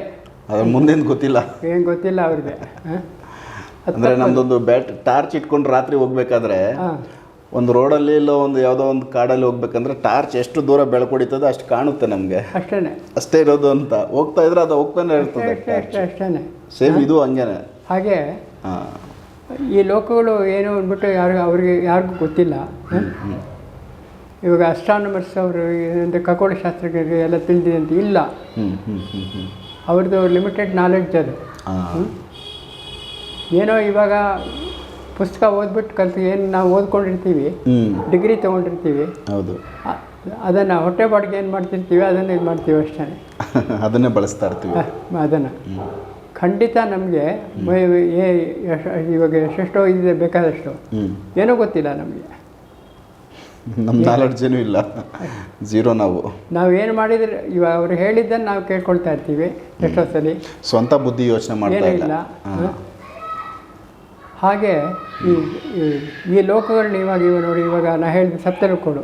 ಅದ್ರ ಮುಂದೇನು ಗೊತ್ತಿಲ್ಲ. ಏನು ಗೊತ್ತಿಲ್ಲ ಅವ್ರಿಗೆ ಅಂದ್ರೆ ನಮ್ದೊಂದು ಬ್ಯಾಟ್ ಟಾರ್ಚ್ ಇಟ್ಕೊಂಡು ರಾತ್ರಿ ಹೋಗ್ಬೇಕಾದ್ರೆ ಒಂದು ರೋಡಲ್ಲಿ ಇಲ್ಲ ಒಂದು ಯಾವುದೋ ಒಂದು ಕಾಡಲ್ಲಿ ಹೋಗ್ಬೇಕಂದ್ರೆ ಟಾರ್ಚ್ ಎಷ್ಟು ದೂರ ಬೆಳಕು ಹೊಡಿತದೆ ಅಷ್ಟು ಕಾಣುತ್ತೆ ನಮಗೆ. ಅಷ್ಟೇ ಅಷ್ಟೇ ಇರೋದು ಅಂತ. ಹೋಗ್ತಾ ಇದ್ರೆ ಅದು ಹೋಗ್ತಾನೆ ಇರ್ತದೆ ಅಷ್ಟೇ ಸೇಮ್ ಇದು ಹಂಗೇನೆ. ಹಾಗೆ ಈ ಲೋಕಗಳು ಏನು ಅಂದ್ಬಿಟ್ಟು ಯಾರು ಅವ್ರಿಗೆ ಯಾರಿಗೂ ಗೊತ್ತಿಲ್ಲ? ಇವಾಗ ಅಸ್ಟ್ರಾನಮರ್ಸ್ ಅವರು ಏನಂತ ಖಗೋಳ ಶಾಸ್ತ್ರಜ್ಞರಿಗೆ ಎಲ್ಲ ತಿಳಿದಿದೆ ಅಂತ ಇಲ್ಲ ಅವ್ರದ್ದು ಲಿಮಿಟೆಡ್ ನಾಲೆಡ್ಜ್ ಅದು. ಏನೋ ಇವಾಗ ಪುಸ್ತಕ ಓದ್ಬಿಟ್ಟು ಕಲ್ತು ಏನು ನಾವು ಓದ್ಕೊಂಡಿರ್ತೀವಿ ಡಿಗ್ರಿ ತೊಗೊಂಡಿರ್ತೀವಿ ಹೌದು. ಅದನ್ನು ಹೊಟ್ಟೆ ಬಾಡಿಗೆ ಏನು ಮಾಡ್ತಿರ್ತೀವಿ ಅದನ್ನು ಇದು ಮಾಡ್ತೀವಿ ಅಷ್ಟೇ. ಅದನ್ನೇ ಬಳಸ್ತಾ ಇರ್ತೀವಿ. ಅದನ್ನು. ಖಂಡಿತ ನಮಗೆ ಇವಾಗ ಎಷ್ಟೆಷ್ಟೋ ಇದೆ ಬೇಕಾದಷ್ಟು ಏನೋ ಏನೂ ಗೊತ್ತಿಲ್ಲ ನಮಗೆ. ನಮ್ಮ ನಾಲೆಡ್ಜ್ ಏನೂ ಇಲ್ಲ. ಝೀರೋ ನಾವು. ನಾವು ಏನು ಮಾಡಿದ್ರೆ ಇವಾಗ ಅವ್ರು ಹೇಳಿದ್ದನ್ನು ನಾವು ಕೇಳ್ಕೊಳ್ತಾ ಇರ್ತೀವಿ ಎಷ್ಟೋ ಸಲ ಸ್ವಂತ ಬುದ್ಧಿ ಯೋಚನೆ ಮಾಡ್ತಾ ಇಲ್ಲ. ಹಾಗೆ ಈ ಈ- ಲೋಕಗಳನ್ನ ಇವಾಗ ಇವ ನೋಡಿ ಇವಾಗ ನಾ ಹೇಳಿದ ಸಪ್ತಲೋಕಗಳು ಕೊಡು.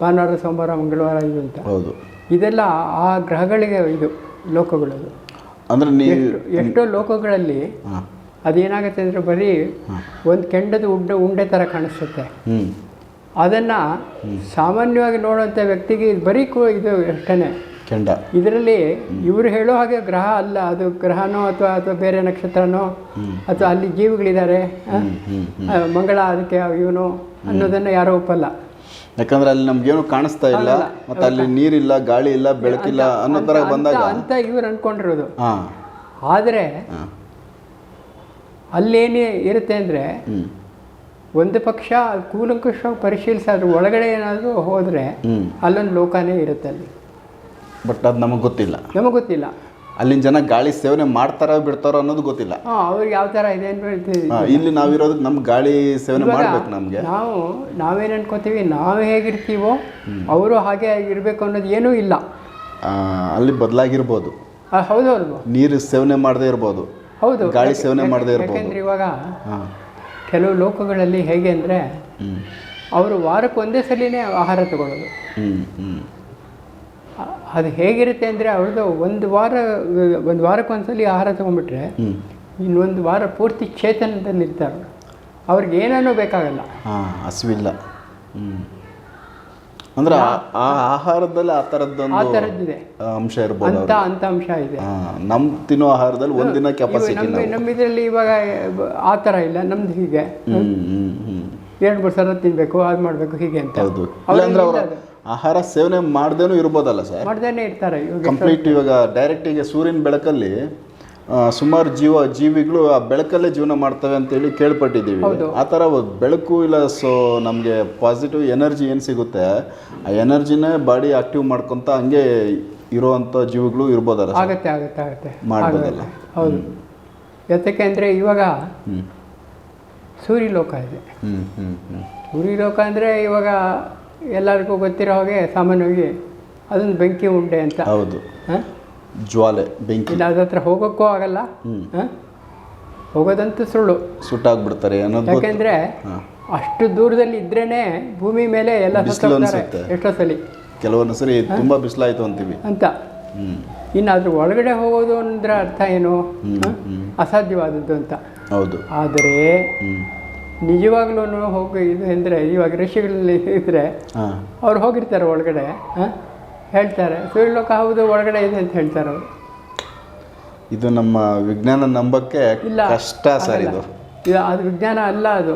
ಭಾನುವಾರ ಸೋಮವಾರ ಮಂಗಳವಾರ ಇದು ಅಂತ. ಹೌದು. ಇದೆಲ್ಲ ಆ ಗ್ರಹಗಳಿಗೆ ಇದು ಲೋಕಗಳದು. ಅಂದ್ರೆ ಎಷ್ಟು ಲೋಕಗಳಲ್ಲಿ ಅದೇನಾಗುತ್ತೆ ಅಂದರೆ ಬರೀ ಒಂದು ಕೆಂಡದ ಉಂಡೆ ಉಂಡೆ ಥರ ಕಾಣಿಸುತ್ತೆ. ಅದನ್ನು ಸಾಮಾನ್ಯವಾಗಿ ನೋಡುವಂಥ ವ್ಯಕ್ತಿಗೆ ಇದು ಬರೀ ಕು ಇದು ಅಷ್ಟೇ ಕೆಂಡ. ಇದರಲ್ಲಿ ಇವರು ಹೇಳೋ ಹಾಗೆ ಗ್ರಹ ಅಲ್ಲ ಅದು ಗ್ರಹನೋ ಅಥವಾ ಅಥವಾ ಬೇರೆ ನಕ್ಷತ್ರನೋ ಅಥವಾ ಅಲ್ಲಿ ಜೀವಿಗಳಿದ್ದಾರೆ? ಮಂಗಳ ಅದಕ್ಕೆ ಇವನು ಅನ್ನೋದನ್ನು ಯಾರೋ ಒಪ್ಪಲ್ಲ. ಯಾಕಂದ್ರೆ ಅಲ್ಲಿ ನಮ್ಗೇನು ಕಾಣಿಸ್ತಾ ಇಲ್ಲ ಮತ್ತೆ ಅಲ್ಲಿ ನೀರಿಲ್ಲ ಗಾಳಿ ಇಲ್ಲ ಬೆಳಕಿಲ್ಲ ಅನ್ನೋ ಥರ ಬಂದಾಗ ಅಂತ ಇವ್ರು ಅನ್ಕೊಂಡಿರೋದು. ಆದರೆ ಅಲ್ಲೇನೇ ಇರುತ್ತೆ ಅಂದರೆ ಒಂದು ಪಕ್ಷ ಕೂಲಂಕುಷವಾಗಿ ಪರಿಶೀಲಿಸಿ ಅದ್ರ ಒಳಗಡೆ ಏನಾದರೂ ಹೋದರೆ ಅಲ್ಲೊಂದು ಲೋಕನೇ ಇರುತ್ತೆ ಅಲ್ಲಿ. ಬಟ್ ಅದು ನಮಗೆ ಗೊತ್ತಿಲ್ಲ. ನಮಗೆ ಗೊತ್ತಿಲ್ಲ. ಅಲ್ಲಿನ ಜನ ಗಾಳಿ ಸೇವನೆ ಮಾಡ್ತಾರೋ ಬಿಡ್ತಾರೋ ಅನ್ನೋದು ಗೊತ್ತಿಲ್ಲ. ಅವ್ರಿಗೆ ಯಾವ ಥರ ಇದೆ ಅಂತ ಇಲ್ಲಿ ನಾವಿರೋದಕ್ಕೆ ನಮ್ಮ ಗಾಳಿ ಸೇವನೆ ಮಾಡಬೇಕು ನಮಗೆ. ನಾವು ನಾವೇನು ಅನ್ಕೋತೀವಿ ನಾವು ಹೇಗಿರ್ತೀವೋ ಅವರು ಹಾಗೆ ಇರಬೇಕು ಅನ್ನೋದು ಏನೂ ಇಲ್ಲ. ಅಲ್ಲಿ ಬದಲಾಗಿರ್ಬೋದು. ಹೌದು ನೀರು ಸೇವನೆ ಮಾಡದೇ ಇರ್ಬೋದು. ಹೌದು. ಗಾಳಿ ಸೇವನೆ ಮಾಡದೇ ಇರ್ಬೋದು. ಇವಾಗ ಹಾಂ. ಕೆಲವು ಲೋಕಗಳಲ್ಲಿ ಹೇಗೆ ಅಂದರೆ ಅವರು ವಾರಕ್ಕೆ ಒಂದೇ ಸಲಿನೇ ಆಹಾರ ತಗೊಳ್ಳೋದು. ಅದು ಹೇಗಿರುತ್ತೆ ಅಂದರೆ ಅವ್ರದ್ದು ಒಂದು ವಾರ ಒಂದು ವಾರಕ್ಕೆ ಒಂದ್ಸಲಿ ಆಹಾರ ತೊಗೊಂಡ್ಬಿಟ್ರೆ ಇನ್ನೊಂದು ವಾರ ಪೂರ್ತಿ ಚೇತನದಲ್ಲಿ ಇರ್ತಾರೆ ಅವ್ರಿಗೆ ಏನೇನೂ ಬೇಕಾಗಲ್ಲ. ಹಾಂ ಹಸಿವಿಲ್ಲ. ಹ್ಞೂ ಅಂದ್ರೆ ಆ- ಆ ಆಹಾರದಲ್ಲಿ ಆ ಆ ಥರದ್ದೊಂದು ಥರದ್ದಿದೆ ಅಂಶ ಇರ್ಬೋದು ಅಂತ ಅಂತ ಅಂಶ ಇದೆ. ನಮ್ ತಿನ್ನೋ ಆಹಾರದಲ್ಲಿ ಒಂದಿನ ಕೆಪಾಸಿಟಿ ನಮ್ಮ ನಮ್ಮ ಇದರಲ್ಲಿ ಇವಾಗ ಆ ಥರ ಇಲ್ಲ ನಮ್ದು ಹೀಗೆ. ಎರಡು ಮೂರು ಸಲ ತಿನ್ನಬೇಕು ಅದು ಮಾಡಬೇಕು ಹೀಗೆ ಅಂತ. ಹೌದು. ಅವರು ಆಹಾರ ಸೇವನೆ ಮಾಡ್ದೇನೂ ಇರ್ಬೋದಲ್ಲ ಸರ್? ಮಾಡ್ದೇನೆ ಇರ್ತಾರೆ ಇವಾಗ. ಕಂಪ್ಲೀಟ್ ಇವಾಗ ಡೈರೆಕ್ಟಿಗೆ ಸೂರ್ಯನ ಬೆಳಕಲ್ಲಿ ಆ, ಸುಮಾರು ಜೀವ ಜೀವಿಗಳು ಆ ಬೆಳಕಲ್ಲೇ ಜೀವನ ಮಾಡ್ತವೆ ಅಂತೇಳಿ ಕೇಳ್ಪಟ್ಟಿದ್ದೀವಿ. ಆ ಥರ ಬೆಳಕು ಇಲ್ಲ ಸೊ ನಮಗೆ ಪಾಸಿಟಿವ್ ಎನರ್ಜಿ ಏನು ಸಿಗುತ್ತೆ? ಆ ಎನರ್ಜಿನೇ ಬಾಡಿ ಆಕ್ಟಿವ್ ಮಾಡ್ಕೊತ ಹಂಗೆ ಇರುವಂಥ ಜೀವಿಗಳು ಇರ್ಬೋದಲ್ಲ ಆಗುತ್ತೆ ಆಗುತ್ತೆ ಆಗುತ್ತೆ. ಮಾಡ್ಬೋದಲ್ಲ? ಹೌದು. ಯಾಕೆ ಅಂದರೆ ಇವಾಗ ಸೂರ್ಯಲೋಕ ಇದೆ. ಸೂರ್ಯಲೋಕ ಅಂದರೆ ಇವಾಗ ಎಲ್ಲರಿಗೂ ಗೊತ್ತಿರೋ ಹಾಗೆ ಸಾಮಾನ್ಯವಾಗಿ ಅದೊಂದು ಬೆಂಕಿ ಉಂಡೆ ಅಂತ. ಹೌದು. ಹ? ಜ್ವಾಲೆ ಬೆಂಕಿ. ಇಲ್ಲ ಹೋಗೋಕ್ಕೂ ಆಗಲ್ಲ. ಹೋಗೋದಂತ ಸುಳ್ಳು. ಸುಟ್ಟಾಗ್ಬಿಡ್ತಾರೆ ಅನ್ನೋದು ಯಾಕೆಂದ್ರೆ ಅಷ್ಟು ದೂರದಲ್ಲಿ ಇದ್ರೇನೆ ಭೂಮಿ ಮೇಲೆ ಎಲ್ಲ. ಎಷ್ಟೋ ಸಲ. ಕೆಲವೊಂದು ಸರಿ ತುಂಬ ಬಿಸಿಲಾಯ್ತು ಅಂತೀವಿ. ಅಂತ. ಇನ್ನು ಅದ್ರ ಒಳಗಡೆ ಹೋಗೋದು ಅಂದ್ರೆ ಅರ್ಥ ಏನು? ಅಸಾಧ್ಯವಾದದ್ದು ಅಂತ. ಹೌದು. ಆದರೆ ನಿಜವಾಗ್ಲೂ ಹೋಗಿ ಇದು ಅಂದರೆ ಇವಾಗ ಋಷಿಗಳಲ್ಲಿ ಇದ್ರೆ ಅವ್ರು ಹೋಗಿರ್ತಾರೆ ಒಳಗಡೆ. ಹ? ಹೇಳ್ತಾರೆ. ಸೂರ್ಯಲೋಕ ಹೌದು ಒಳಗಡೆ ಇದೆ ಅಂತ ಹೇಳ್ತಾರೆ ಅವರು. ಇದು ನಮ್ಮ ವಿಜ್ಞಾನ ನಂಬಕ್ಕೆ ಇಲ್ಲ ಕಷ್ಟ ಸರ್ ಇದು. ಇದು ಅದು ವಿಜ್ಞಾನ ಅಲ್ಲ ಅದು.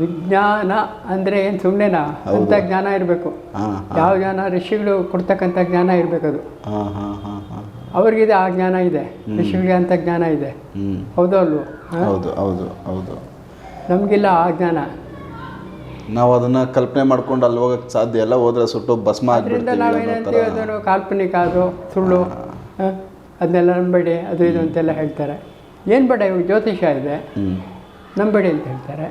ವಿಜ್ಞಾನ ಅಂದರೆ ಏನು ಸುಮ್ಮನೆನಾ ಅಂತ ಜ್ಞಾನ ಇರಬೇಕು. ಯಾವ ಜ್ಞಾನ? ಋಷಿಗಳು ಕೊಡ್ತಕ್ಕಂಥ ಜ್ಞಾನ ಇರಬೇಕದು ಅವ್ರಿಗಿದೆ ಆ ಜ್ಞಾನ ಇದೆ. ಋಷಿಗಳಿಗೆ ಅಂತ ಜ್ಞಾನ ಇದೆ. ಹೌದು ಅಲ್ವೋ ಹೌದು ಹೌದು ಹೌದು. ನಮಗಿಲ್ಲ ಆ ಜ್ಞಾನ. ನಾವು ಅದನ್ನ ಕಲ್ಪನೆ ಮಾಡ್ಕೊಂಡು ಅಲ್ಲಿ ಹೋಗಕ್ಕೆ ಸಾಧ್ಯ ಇಲ್ಲ ಹೋದ್ರೆ ಸುಟ್ಟು ಭಸ್ಮ ಆಗ್ಬಿಡ್ತೀವಿ ಅನ್ನೋ ನಾವೇನಂತೀವಿ ಥರ. ಅದನ್ನು ಕಾಲ್ಪನಿಕ ಅದು ಸುಳ್ಳು? ಅದನ್ನೆಲ್ಲ ನಂಬೇಡಿ ಅದು ಇದು ಅಂತೆಲ್ಲ ಹೇಳ್ತಾರೆ. ಏನು ಬೇಡ ಇವಾಗ ಜ್ಯೋತಿಷ ಇದೆ. ನಂಬೇಡಿ ಅಂತ ಹೇಳ್ತಾರೆ?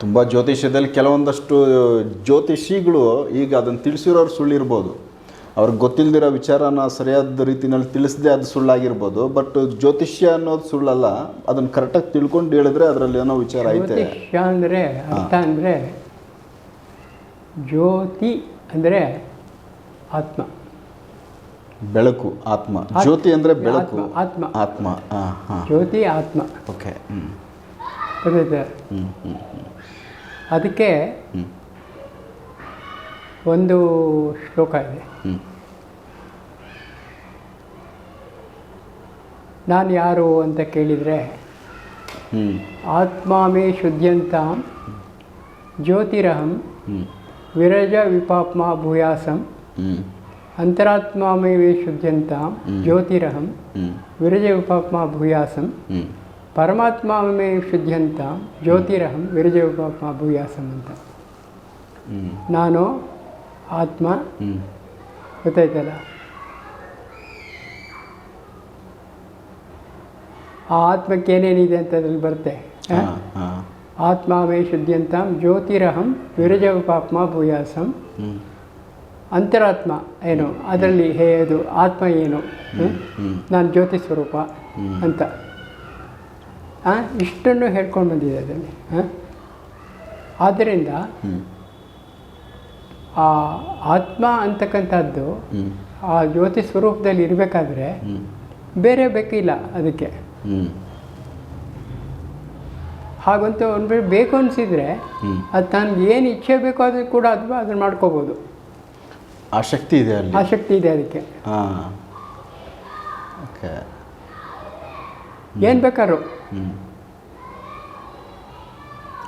ತುಂಬ ಜ್ಯೋತಿಷ್ಯದಲ್ಲಿ ಕೆಲವೊಂದಷ್ಟು ಜ್ಯೋತಿಷಿಗಳು ಈಗ ಅದನ್ನು ತಿಳಿಸಿರೋರು ಸುಳ್ಳಿರ್ಬೋದು ಅವ್ರಿಗೆ ಗೊತ್ತಿಲ್ದಿರೋ ವಿಚಾರನ ಸರಿಯಾದ ರೀತಿನಲ್ಲಿ ತಿಳಿಸದೆ ಅದು ಸುಳ್ಳಾಗಿರ್ಬೋದು ಬಟ್ ಜ್ಯೋತಿಷ್ಯ ಅನ್ನೋದು ಸುಳ್ಳಲ್ಲ ಅದನ್ನು ಕರೆಕ್ಟಾಗಿ ತಿಳ್ಕೊಂಡು ಹೇಳಿದ್ರೆ ಅದರಲ್ಲಿ ಏನೋ ವಿಚಾರ ಐತೆ. ಜ್ಯೋತಿಷ್ಯ ಅಂದರೆ ಅರ್ಥ ಅಂದರೆ ಜ್ಯೋತಿ ಅಂದರೆ ಆತ್ಮ. ಬೆಳಕು ಆತ್ಮ. ಜ್ಯೋತಿ ಅಂದರೆ ಬೆಳಕು ಆತ್ಮ ಆತ್ಮ. ಜ್ಯೋತಿ ಆತ್ಮ. ಓಕೆ ಹ್ಞೂ ಹ್ಞೂ ಹ್ಞೂ ಹ್ಞೂ ಅದಕ್ಕೆ ಒಂದು ಶ್ಲೋಕ ಇದೆ. ನಾನು ಯಾರು ಅಂತ ಕೇಳಿದರೆ ಆತ್ಮಾಮೇ ಶುದ್ಧಂತಾಂ ಜ್ಯೋತಿರಹಂ ವಿರಜ ವಿಪಾಪ್ಮ ಭೂಯಾಸಂ ಅಂತರಾತ್ಮಾಮೇ ಶುದ್ಧಂತಾಂ ಜ್ಯೋತಿರಹಂ ವಿರಜ ವಿಪಾಪ್ಮ ಭೂಯಾಸಂ ಪರಮಾತ್ಮಾಮೇ ಶುದ್ಧಂತಾಂ ಜ್ಯೋತಿರಹಂ ವಿರಜ ವಿಪಾಪ್ಮ ಭೂಯಾಸಂ ಅಂತ. ನಾನು ಆತ್ಮ ಗೊತ್ತಾಯ್ತಲ್ಲ? ಆ ಆತ್ಮಕ್ಕೆ ಏನೇನಿದೆ ಅಂತ ಅದ್ರಲ್ಲಿ ಬರುತ್ತೆ? ಆತ್ಮ ಹಾಂ ಶುದ್ಧಿಯಂತ ಜ್ಯೋತಿರಹಂ ವಿರಜ ಪಾಪ್ಮ ಭೂಯಾಸಂ ಅಂತರಾತ್ಮ ಏನು? ಅದರಲ್ಲಿ ಹೇ ಅದು ಆತ್ಮ ಏನು? ನಾನು ಜ್ಯೋತಿ ಸ್ವರೂಪ ಅಂತ. ಇಷ್ಟನ್ನು ಹೇಳ್ಕೊಂಡು ಬಂದಿದೆ ಅದರಲ್ಲಿ? ಆದ್ದರಿಂದ ಆ ಆತ್ಮ ಅಂತಕ್ಕಂಥದ್ದು ಆ ಜ್ಯೋತಿ ಸ್ವರೂಪದಲ್ಲಿ ಇರಬೇಕಾದ್ರೆ ಬೇರೆ ಬೇಕಿಲ್ಲ ಅದಕ್ಕೆ. ಹಾಗಂತ ಒಂದು ಬೇಕು ಅನಿಸಿದರೆ ಅದು ತನಗೆ ಏನು ಇಚ್ಛೆ ಬೇಕೋ ಅದು ಕೂಡ ಅದು ಅದನ್ನು ಮಾಡ್ಕೋಬೋದು. ಆ ಶಕ್ತಿ ಇದೆ ಅಲ್ಲಿ? ಶಕ್ತಿ ಇದೆ ಅದಕ್ಕೆ. ಏನು ಬೇಕಾದ್ರು.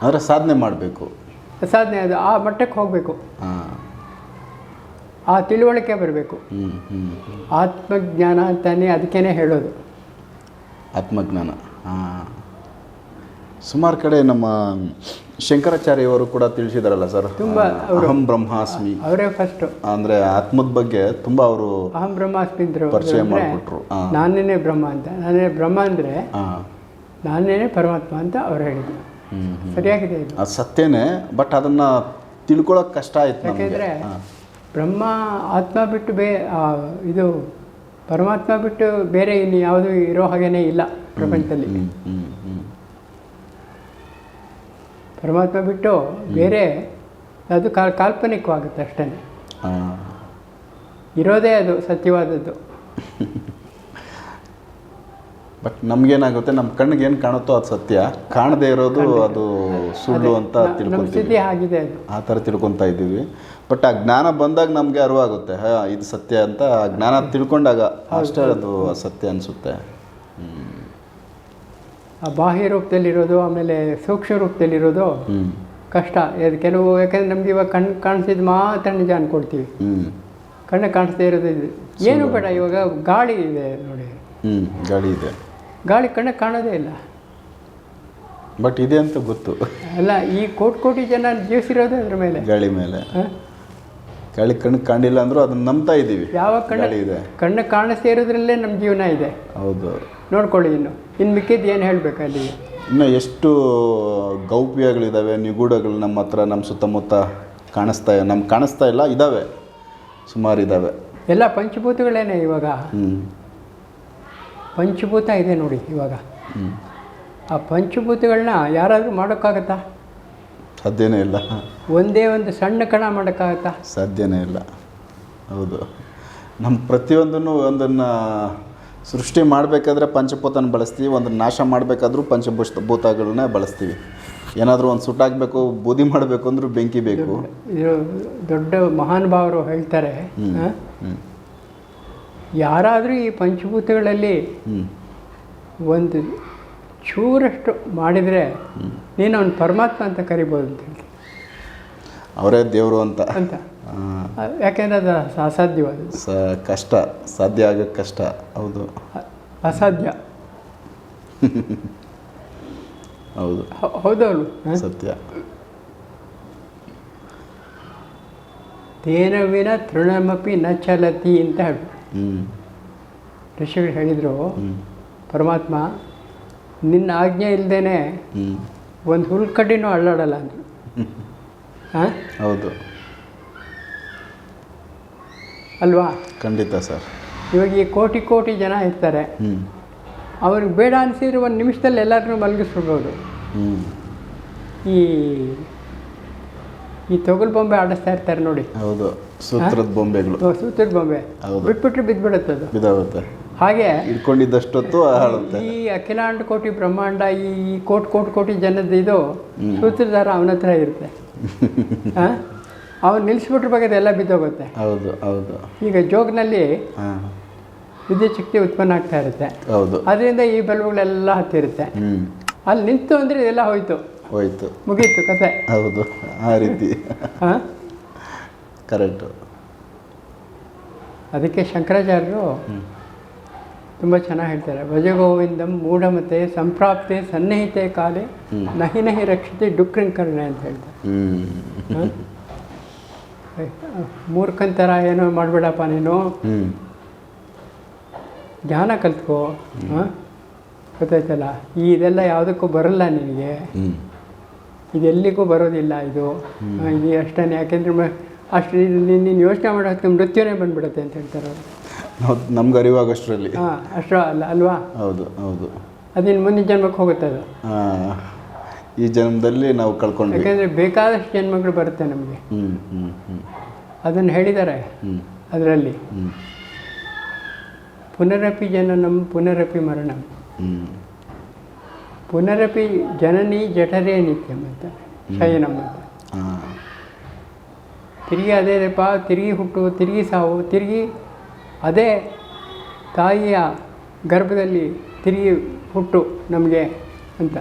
ಅದರ ಸಾಧನೆ ಮಾಡಬೇಕು. ಸಾಧನೆ ಅದು ಆ ಮಟ್ಟಕ್ಕೆ ಹೋಗಬೇಕು. ಆ ತಿಳುವಳಿಕೆ ಬರಬೇಕು. ಆತ್ಮಜ್ಞಾನ ಅಂತಾನೆ ಅದಕ್ಕೇನೆ ಹೇಳೋದು. ಆತ್ಮಜ್ಞಾನ ಸುಮಾರು ಕಡೆ ನಮ್ಮ ಶಂಕರಾಚಾರ್ಯವರು ಕೂಡ ತಿಳಿಸಿದಾರಲ್ಲ ಸರ್? ತುಂಬಾ ಅಹಂ ಬ್ರಹ್ಮಾಸ್ಮಿ. ಅವರೇ ಫಸ್ಟ್ ಅಂದ್ರೆ ಆತ್ಮದ ಬಗ್ಗೆ ತುಂಬಾ ಅವರು ಅಹಂ ಬ್ರಹ್ಮಾಸ್ಮಿಂದ್ರು ಪರಿಚಯ ಮಾಡಿಬಿಟ್ರು. ನಾನೇನೆ ಬ್ರಹ್ಮ ಅಂತ. ನಾನೇ ಬ್ರಹ್ಮ ಅಂದ್ರೆ ನಾನೇನೆ ಪರಮಾತ್ಮ ಅಂತ ಅವ್ರು ಹೇಳಿದ್ರು. ಸರಿಯಾಗಿದೆ ಇದು. ಅದು ಸತ್ಯನೇ ಬಟ್ ಅದನ್ನು ತಿಳ್ಕೊಳ್ಳೋಕೆ ಕಷ್ಟ ಆಯ್ತು ಯಾಕೆಂದರೆ ಬ್ರಹ್ಮ ಆತ್ಮ ಬಿಟ್ಟು ಬೇ ಇದು ಪರಮಾತ್ಮ ಬಿಟ್ಟು ಬೇರೆ ಇನ್ನು ಯಾವುದು ಇರೋ ಹಾಗೇನೇ ಇಲ್ಲ ಪ್ರಪಂಚದಲ್ಲಿ. ಪರಮಾತ್ಮ ಬಿಟ್ಟು ಬೇರೆ ಅದು ಕಾಲ್ ಕಾಲ್ಪನಿಕವಾಗುತ್ತೆ ಅಷ್ಟೇ ಇರೋದೇ ಅದು ಸತ್ಯವಾದದ್ದು. ಬಟ್ ನಮ್ಗೇನಾಗುತ್ತೆ ನಮ್ಮ ಕಣ್ಣಿಗೆ ಏನು ಕಾಣುತ್ತೋ ಅದು ಸತ್ಯ. ಕಾಣದೇ ಇರೋದು ಅದು ಸುಳ್ಳು ಅಂತ ತಿಳ್ಕೊಂತೀವಿ. ಆ ಥರ ತಿಳ್ಕೊತಾ ಇದ್ದೀವಿ. ಬಟ್ ಆ ಜ್ಞಾನ ಬಂದಾಗ ನಮಗೆ ಅರಿವಾಗುತ್ತೆ. ಹಾ ಇದು ಸತ್ಯ ಅಂತ. ಆ ಜ್ಞಾನ ತಿಳ್ಕೊಂಡಾಗ ಅಷ್ಟೇ ಅದು ಸತ್ಯ ಅನಿಸುತ್ತೆ. ಆ ಬಾಹ್ಯ ರೂಪದಲ್ಲಿರೋದು ಆಮೇಲೆ ಸೂಕ್ಷ್ಮ ರೂಪದಲ್ಲಿರೋದು ಕಷ್ಟ. ಇದು ಕೆಲವು ಯಾಕಂದ್ರೆ ನಮ್ಗೆ ಇವಾಗ ಕಣ್ಣು ಕಾಣಿಸಿದ ಮಾತ್ರ ನಿಜ ಅನ್ಕೊಳ್ತೀವಿ. ಕಣ್ಣು ಕಾಣಿಸ್ದೇ ಇರೋದು ಇದು. ಏನು ಬೇಡ ಇವಾಗ ಗಾಳಿ ಇದೆ ನೋಡಿ. ಹ್ಞೂ ಗಾಳಿ ಇದೆ. ಗಾಳಿ ಕಣ್ಣಿಗೆ ಕಾಣೋದೇ ಇಲ್ಲ. ಬಟ್ ಇದೆ ಅಂತ ಗೊತ್ತು. ಅಲ್ಲ ಈ ಕೋಟಿ ಕೋಟಿ ಜನ ಜೀವಿಸಿರೋದೇ ಅದ್ರ ಮೇಲೆ. ಗಾಳಿ ಮೇಲೆ? ಗಾಳಿ ಕಣ್ಣು ಕಾಣಿಲ್ಲ ಅಂದರೂ ಅದನ್ನ ನಂಬ್ತಾ ಇದ್ದೀವಿ. ಯಾವ ಕಣ್ಣು? ಇದೆ. ಕಣ್ಣು ಕಾಣಿಸ್ತಾ ಇರೋದ್ರಲ್ಲೇ ನಮ್ಮ ಜೀವನ ಇದೆ. ಹೌದು. ನೋಡ್ಕೊಳ್ಳಿ ಇನ್ನು. ಇನ್ನು ಮಿಕ್ಕಿದ್ದು ಏನು ಹೇಳಬೇಕು ಇನ್ನು ಎಷ್ಟು ಗೌಪ್ಯಗಳಿದ್ದಾವೆ ನಿಗೂಢಗಳು ನಮ್ಮ ಹತ್ರ ನಮ್ಮ ಸುತ್ತಮುತ್ತ ಕಾಣಿಸ್ತಾ ನಮ್ಗೆ ಕಾಣಿಸ್ತಾ ಇಲ್ಲ ಇದ್ದಾವೆ ಸುಮಾರು ಇದ್ದಾವೆ ಎಲ್ಲ ಪಂಚಭೂತಗಳೇನೆ ಇವಾಗ. ಹ್ಞೂ ಪಂಚಭೂತ ಇದೆ ನೋಡಿ ಇವಾಗ. ಆ ಪಂಚಭೂತಗಳನ್ನ ಯಾರಾದರೂ ಮಾಡೋಕ್ಕಾಗತ್ತಾ? ಸಾಧ್ಯನೇ ಇಲ್ಲ. ಒಂದೇ ಒಂದು ಸಣ್ಣ ಕಣ ಮಾಡೋಕ್ಕಾಗತ್ತಾ? ಸಾಧ್ಯನೇ ಇಲ್ಲ. ಹೌದು. ನಮ್ಮ ಪ್ರತಿಯೊಂದನ್ನು ಒಂದನ್ನು ಸೃಷ್ಟಿ ಮಾಡಬೇಕಾದ್ರೆ ಪಂಚಭೂತನ ಬಳಸ್ತೀವಿ ಒಂದು ನಾಶ ಮಾಡಬೇಕಾದ್ರೂ ಪಂಚಭೂತ ಭೂತಗಳನ್ನೇ ಬಳಸ್ತೀವಿ. ಏನಾದರೂ ಒಂದು ಸುಟ್ಟಾಕಬೇಕು ಬೂದಿ ಮಾಡಬೇಕು ಅಂದ್ರೂ ಬೆಂಕಿ ಬೇಕು. ಇದು ದೊಡ್ಡ ಮಹಾನುಭಾವರು ಹೇಳ್ತಾರೆ ಯಾರಾದರೂ ಈ ಪಂಚಭೂತಗಳಲ್ಲಿ ಒಂದು ಚೂರಷ್ಟು ಮಾಡಿದರೆ ನೀನು ಅವನು ಪರಮಾತ್ಮ ಅಂತ ಕರಿಬೋದು ಅಂತ ಹೇಳಿ ಅವರೇ ದೇವರು ಅಂತ. ಅಂತ. ಯಾಕೆಂದರೆ ಅದು ಅಸಾಧ್ಯವಾದ ಸ ಕಷ್ಟ ಸಾಧ್ಯ ಆಗೋಕ್ಕೆ ಕಷ್ಟ ಹೌದು. ಅಸಾಧ್ಯ. ಹೌದು. ಹೌದೌದು ಸತ್ಯ. ತೇನವಿನ ತೃಣಮಪಿ ನ ಚಲತಿ ಅಂತ ಹೇಳಿ ಹ್ಞೂ ಋಷಿಗಳು ಹೇಳಿದರು ಪರಮಾತ್ಮ ನಿನ್ನ ಆಜ್ಞೆ ಇಲ್ಲದೇನೆ ಹ್ಞೂ ಒಂದು ಹುಲ್ಕಡ್ಡಿನೂ ಅಳ್ಳಾಡಲ್ಲ ಅಂದರು. ಹಾಂ ಹೌದು. ಅಲ್ವಾ? ಖಂಡಿತ ಸರ್. ಇವಾಗ ಈ ಕೋಟಿ ಕೋಟಿ ಜನ ಇರ್ತಾರೆ. ಹ್ಞೂ ಅವ್ರಿಗೆ ಬೇಡ ಅನಿಸಿದ್ರೆ ಒಂದು ನಿಮಿಷದಲ್ಲಿ ಎಲ್ಲರನ್ನೂ ಮಲಗಿಸ್ಬಿಡ್ಬೋದು. ಹ್ಞೂ ಈ ಈ ತೊಗಲು ಬೊಂಬೆ ಆಡಿಸ್ತಾ ಇರ್ತಾರೆ ನೋಡಿ. ಹೌದು. ಸೂತ್ರದ ಬೊಂಬೆಗಳು. ಸೂತ್ರದ ಬೊಂಬೆ. ಬಿಟ್ಬಿಟ್ರೆ ಬಿದ್ದುಬಿಡುತ್ತೆ ಅದು. ಬಿದ್ದಾಗುತ್ತೆ. ಹಾಗೆ ಇಟ್ಕೊಂಡಿದ್ದಷ್ಟೊತ್ತು ಈ ಅಖಿಲಾಂಡ ಕೋಟಿ ಬ್ರಹ್ಮಾಂಡ ಈ ಕೋಟಿ ಕೋಟಿ ಕೋಟಿ ಜನದ ಇದು ಸೂತ್ರಧಾರ ಅವನ ಹತ್ರ ಇರುತ್ತೆ. ಅವನು ನಿಲ್ಲಿಸ್ಬಿಟ್ರ ಬಗ್ಗೆ ಎಲ್ಲ ಬಿದ್ದೋಗುತ್ತೆ. ಹೌದು ಹೌದು. ಈಗ ಜೋಗ್ನಲ್ಲಿ ವಿದ್ಯುತ್ ಶಕ್ತಿ ಉತ್ಪನ್ನ ಆಗ್ತಾ ಇರುತ್ತೆ. ಹೌದು. ಅದರಿಂದ ಈ ಬಲ್ಬುಗಳೆಲ್ಲ ಹತ್ತಿರುತ್ತೆ. ಅಲ್ಲಿ ನಿಂತು ಅಂದರೆ ಇದೆಲ್ಲ ಹೋಯ್ತು. ಹೋಯ್ತು. ಮುಗೀತು ಕತೆ ಹೌದು ಆ ರೀತಿ. ಹಾಂ? ಕರೆಕ್ಟು. ಅದಕ್ಕೆ ಶಂಕರಾಚಾರ್ಯರು ತುಂಬ ಚೆನ್ನಾಗಿ ಹೇಳ್ತಾರೆ ಭಜಗೋವಿಂದಂ ಮೂಢಮತೆ ಸಂಪ್ರಾಪ್ತೆ ಸನ್ನಿಹಿತೆ ಕಾಲೇ ನಹಿ ನಹಿ ರಕ್ಷತೆ ಡುಕ್ರಿಂಕರಣೆ ಅಂತ ಹೇಳ್ತಾರೆ. ಮೂರ್ಖನ್ ಥರ ಏನೋ ಮಾಡಬೇಡಪ್ಪ ನೀನು. ಧ್ಯಾನ ಜ್ಞಾನ ಕಲ್ತ್ಕೋ. ಹಾಂ? ಗೊತ್ತಾಯ್ತಲ್ಲ? ಈ ಇದೆಲ್ಲ ಯಾವುದಕ್ಕೂ ಬರಲ್ಲ ನಿನಗೆ. ಇದೆಲ್ಲಿಗೂ ಬರೋದಿಲ್ಲ ಇದು. ಇದು ಅಷ್ಟೇ ಯಾಕೆಂದ್ರೆ ಅಷ್ಟು ನೀನು ಯೋಚನೆ ಮಾಡೋಕ್ಕೆ ಮೃತ್ಯುನೇ ಬಂದ್ಬಿಡುತ್ತೆ ಅಂತ ಹೇಳ್ತಾರೆ ಅವರು. ನಮ್ಗೆ ಅರಿವಾಗಷ್ಟರಲ್ಲಿ. ಹಾಂ ಅಷ್ಟು ಅಲ್ಲ ಅಲ್ವಾ? ಹೌದು ಹೌದು. ಅದಿನ್ನು ಮುಂದಿನ ಜನ್ಮಕ್ಕೆ ಹೋಗುತ್ತೆ ಅದು. ಈ ಜನ್ಮದಲ್ಲಿ ನಾವು ಕಳ್ಕೊಂಡು ಯಾಕೆಂದರೆ ಬೇಕಾದಷ್ಟು ಜನ್ಮಗಳು ಬರುತ್ತೆ ನಮಗೆ. ಅದನ್ನು ಹೇಳಿದ್ದಾರೆ ಅದರಲ್ಲಿ. ಪುನರಪಿ ಜನನಂ ಪುನರಪಿ ಮರಣ. ಪುನರಪಿ ಜನನಿ ಜಠರೇ ನಿತ್ಯಂ ಅಂತ. ಶಯನಂ ಅಂತ. ತಿರುಗಿ ಅದೇ ರೇಪ ತಿರುಗಿ ಹುಟ್ಟು ತಿರುಗಿ ಸಾವು ತಿರುಗಿ ಅದೇ ತಾಯಿಯ ಗರ್ಭದಲ್ಲಿ ತಿರುಗಿ ಹುಟ್ಟು ನಮಗೆ ಅಂತ.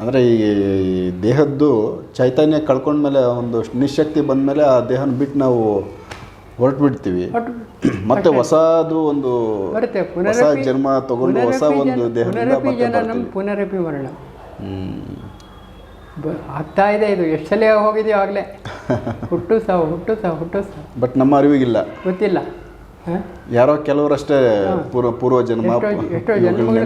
ಅಂದರೆ ಈ ದೇಹದ್ದು ಚೈತನ್ಯ ಕಳ್ಕೊಂಡ್ಮೇಲೆ ಒಂದು ನಿಶಕ್ತಿ ಬಂದಮೇಲೆ ಆ ದೇಹನ ಬಿಟ್ಟು ನಾವು ಹೊರಟು ಬಿಡ್ತೀವಿ ಮತ್ತೆ ಹೊಸದು ಒಂದು ಹೊಸ ಜನ್ಮ ತಗೊಂಡು ಹೊಸ ಒಂದು ದೇಹದಿಂದ ಪುನರಪಿ ಮರಣ. ಆಗ್ತಾ ಇದೆ ಇದು. ಎಷ್ಟು ಸಲ ಹೋಗಿದೆಯೋ ಆಗಲೇ. ಹುಟ್ಟು ಸಾವು ಹುಟ್ಟು ಸಾವು ಹುಟ್ಟು ಸಾವು. ಬಟ್ ನಮ್ಮ ಅರಿವಿಗಿಲ್ಲ. ಗೊತ್ತಿಲ್ಲ. ಯಾರೋ ಕೆಲವರಷ್ಟೇ ಪೂರ್ವ ಪೂರ್ವ ಜನ್ಮ ಎಷ್ಟೋ- ಜನ್ಮಗಳು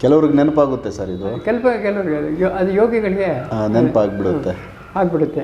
ಕೆಲವ್ರಿಗೆ ನೆನಪಾಗುತ್ತೆ ಸರ್ ಇದು. ಕೆಲವು ಕೆಲವ್ರಿಗೆ ಅದು ಯೋಗಿಗಳಿಗೆ ನೆನಪಾಗ್ಬಿಡುತ್ತೆ. ಆಗ್ಬಿಡುತ್ತೆ.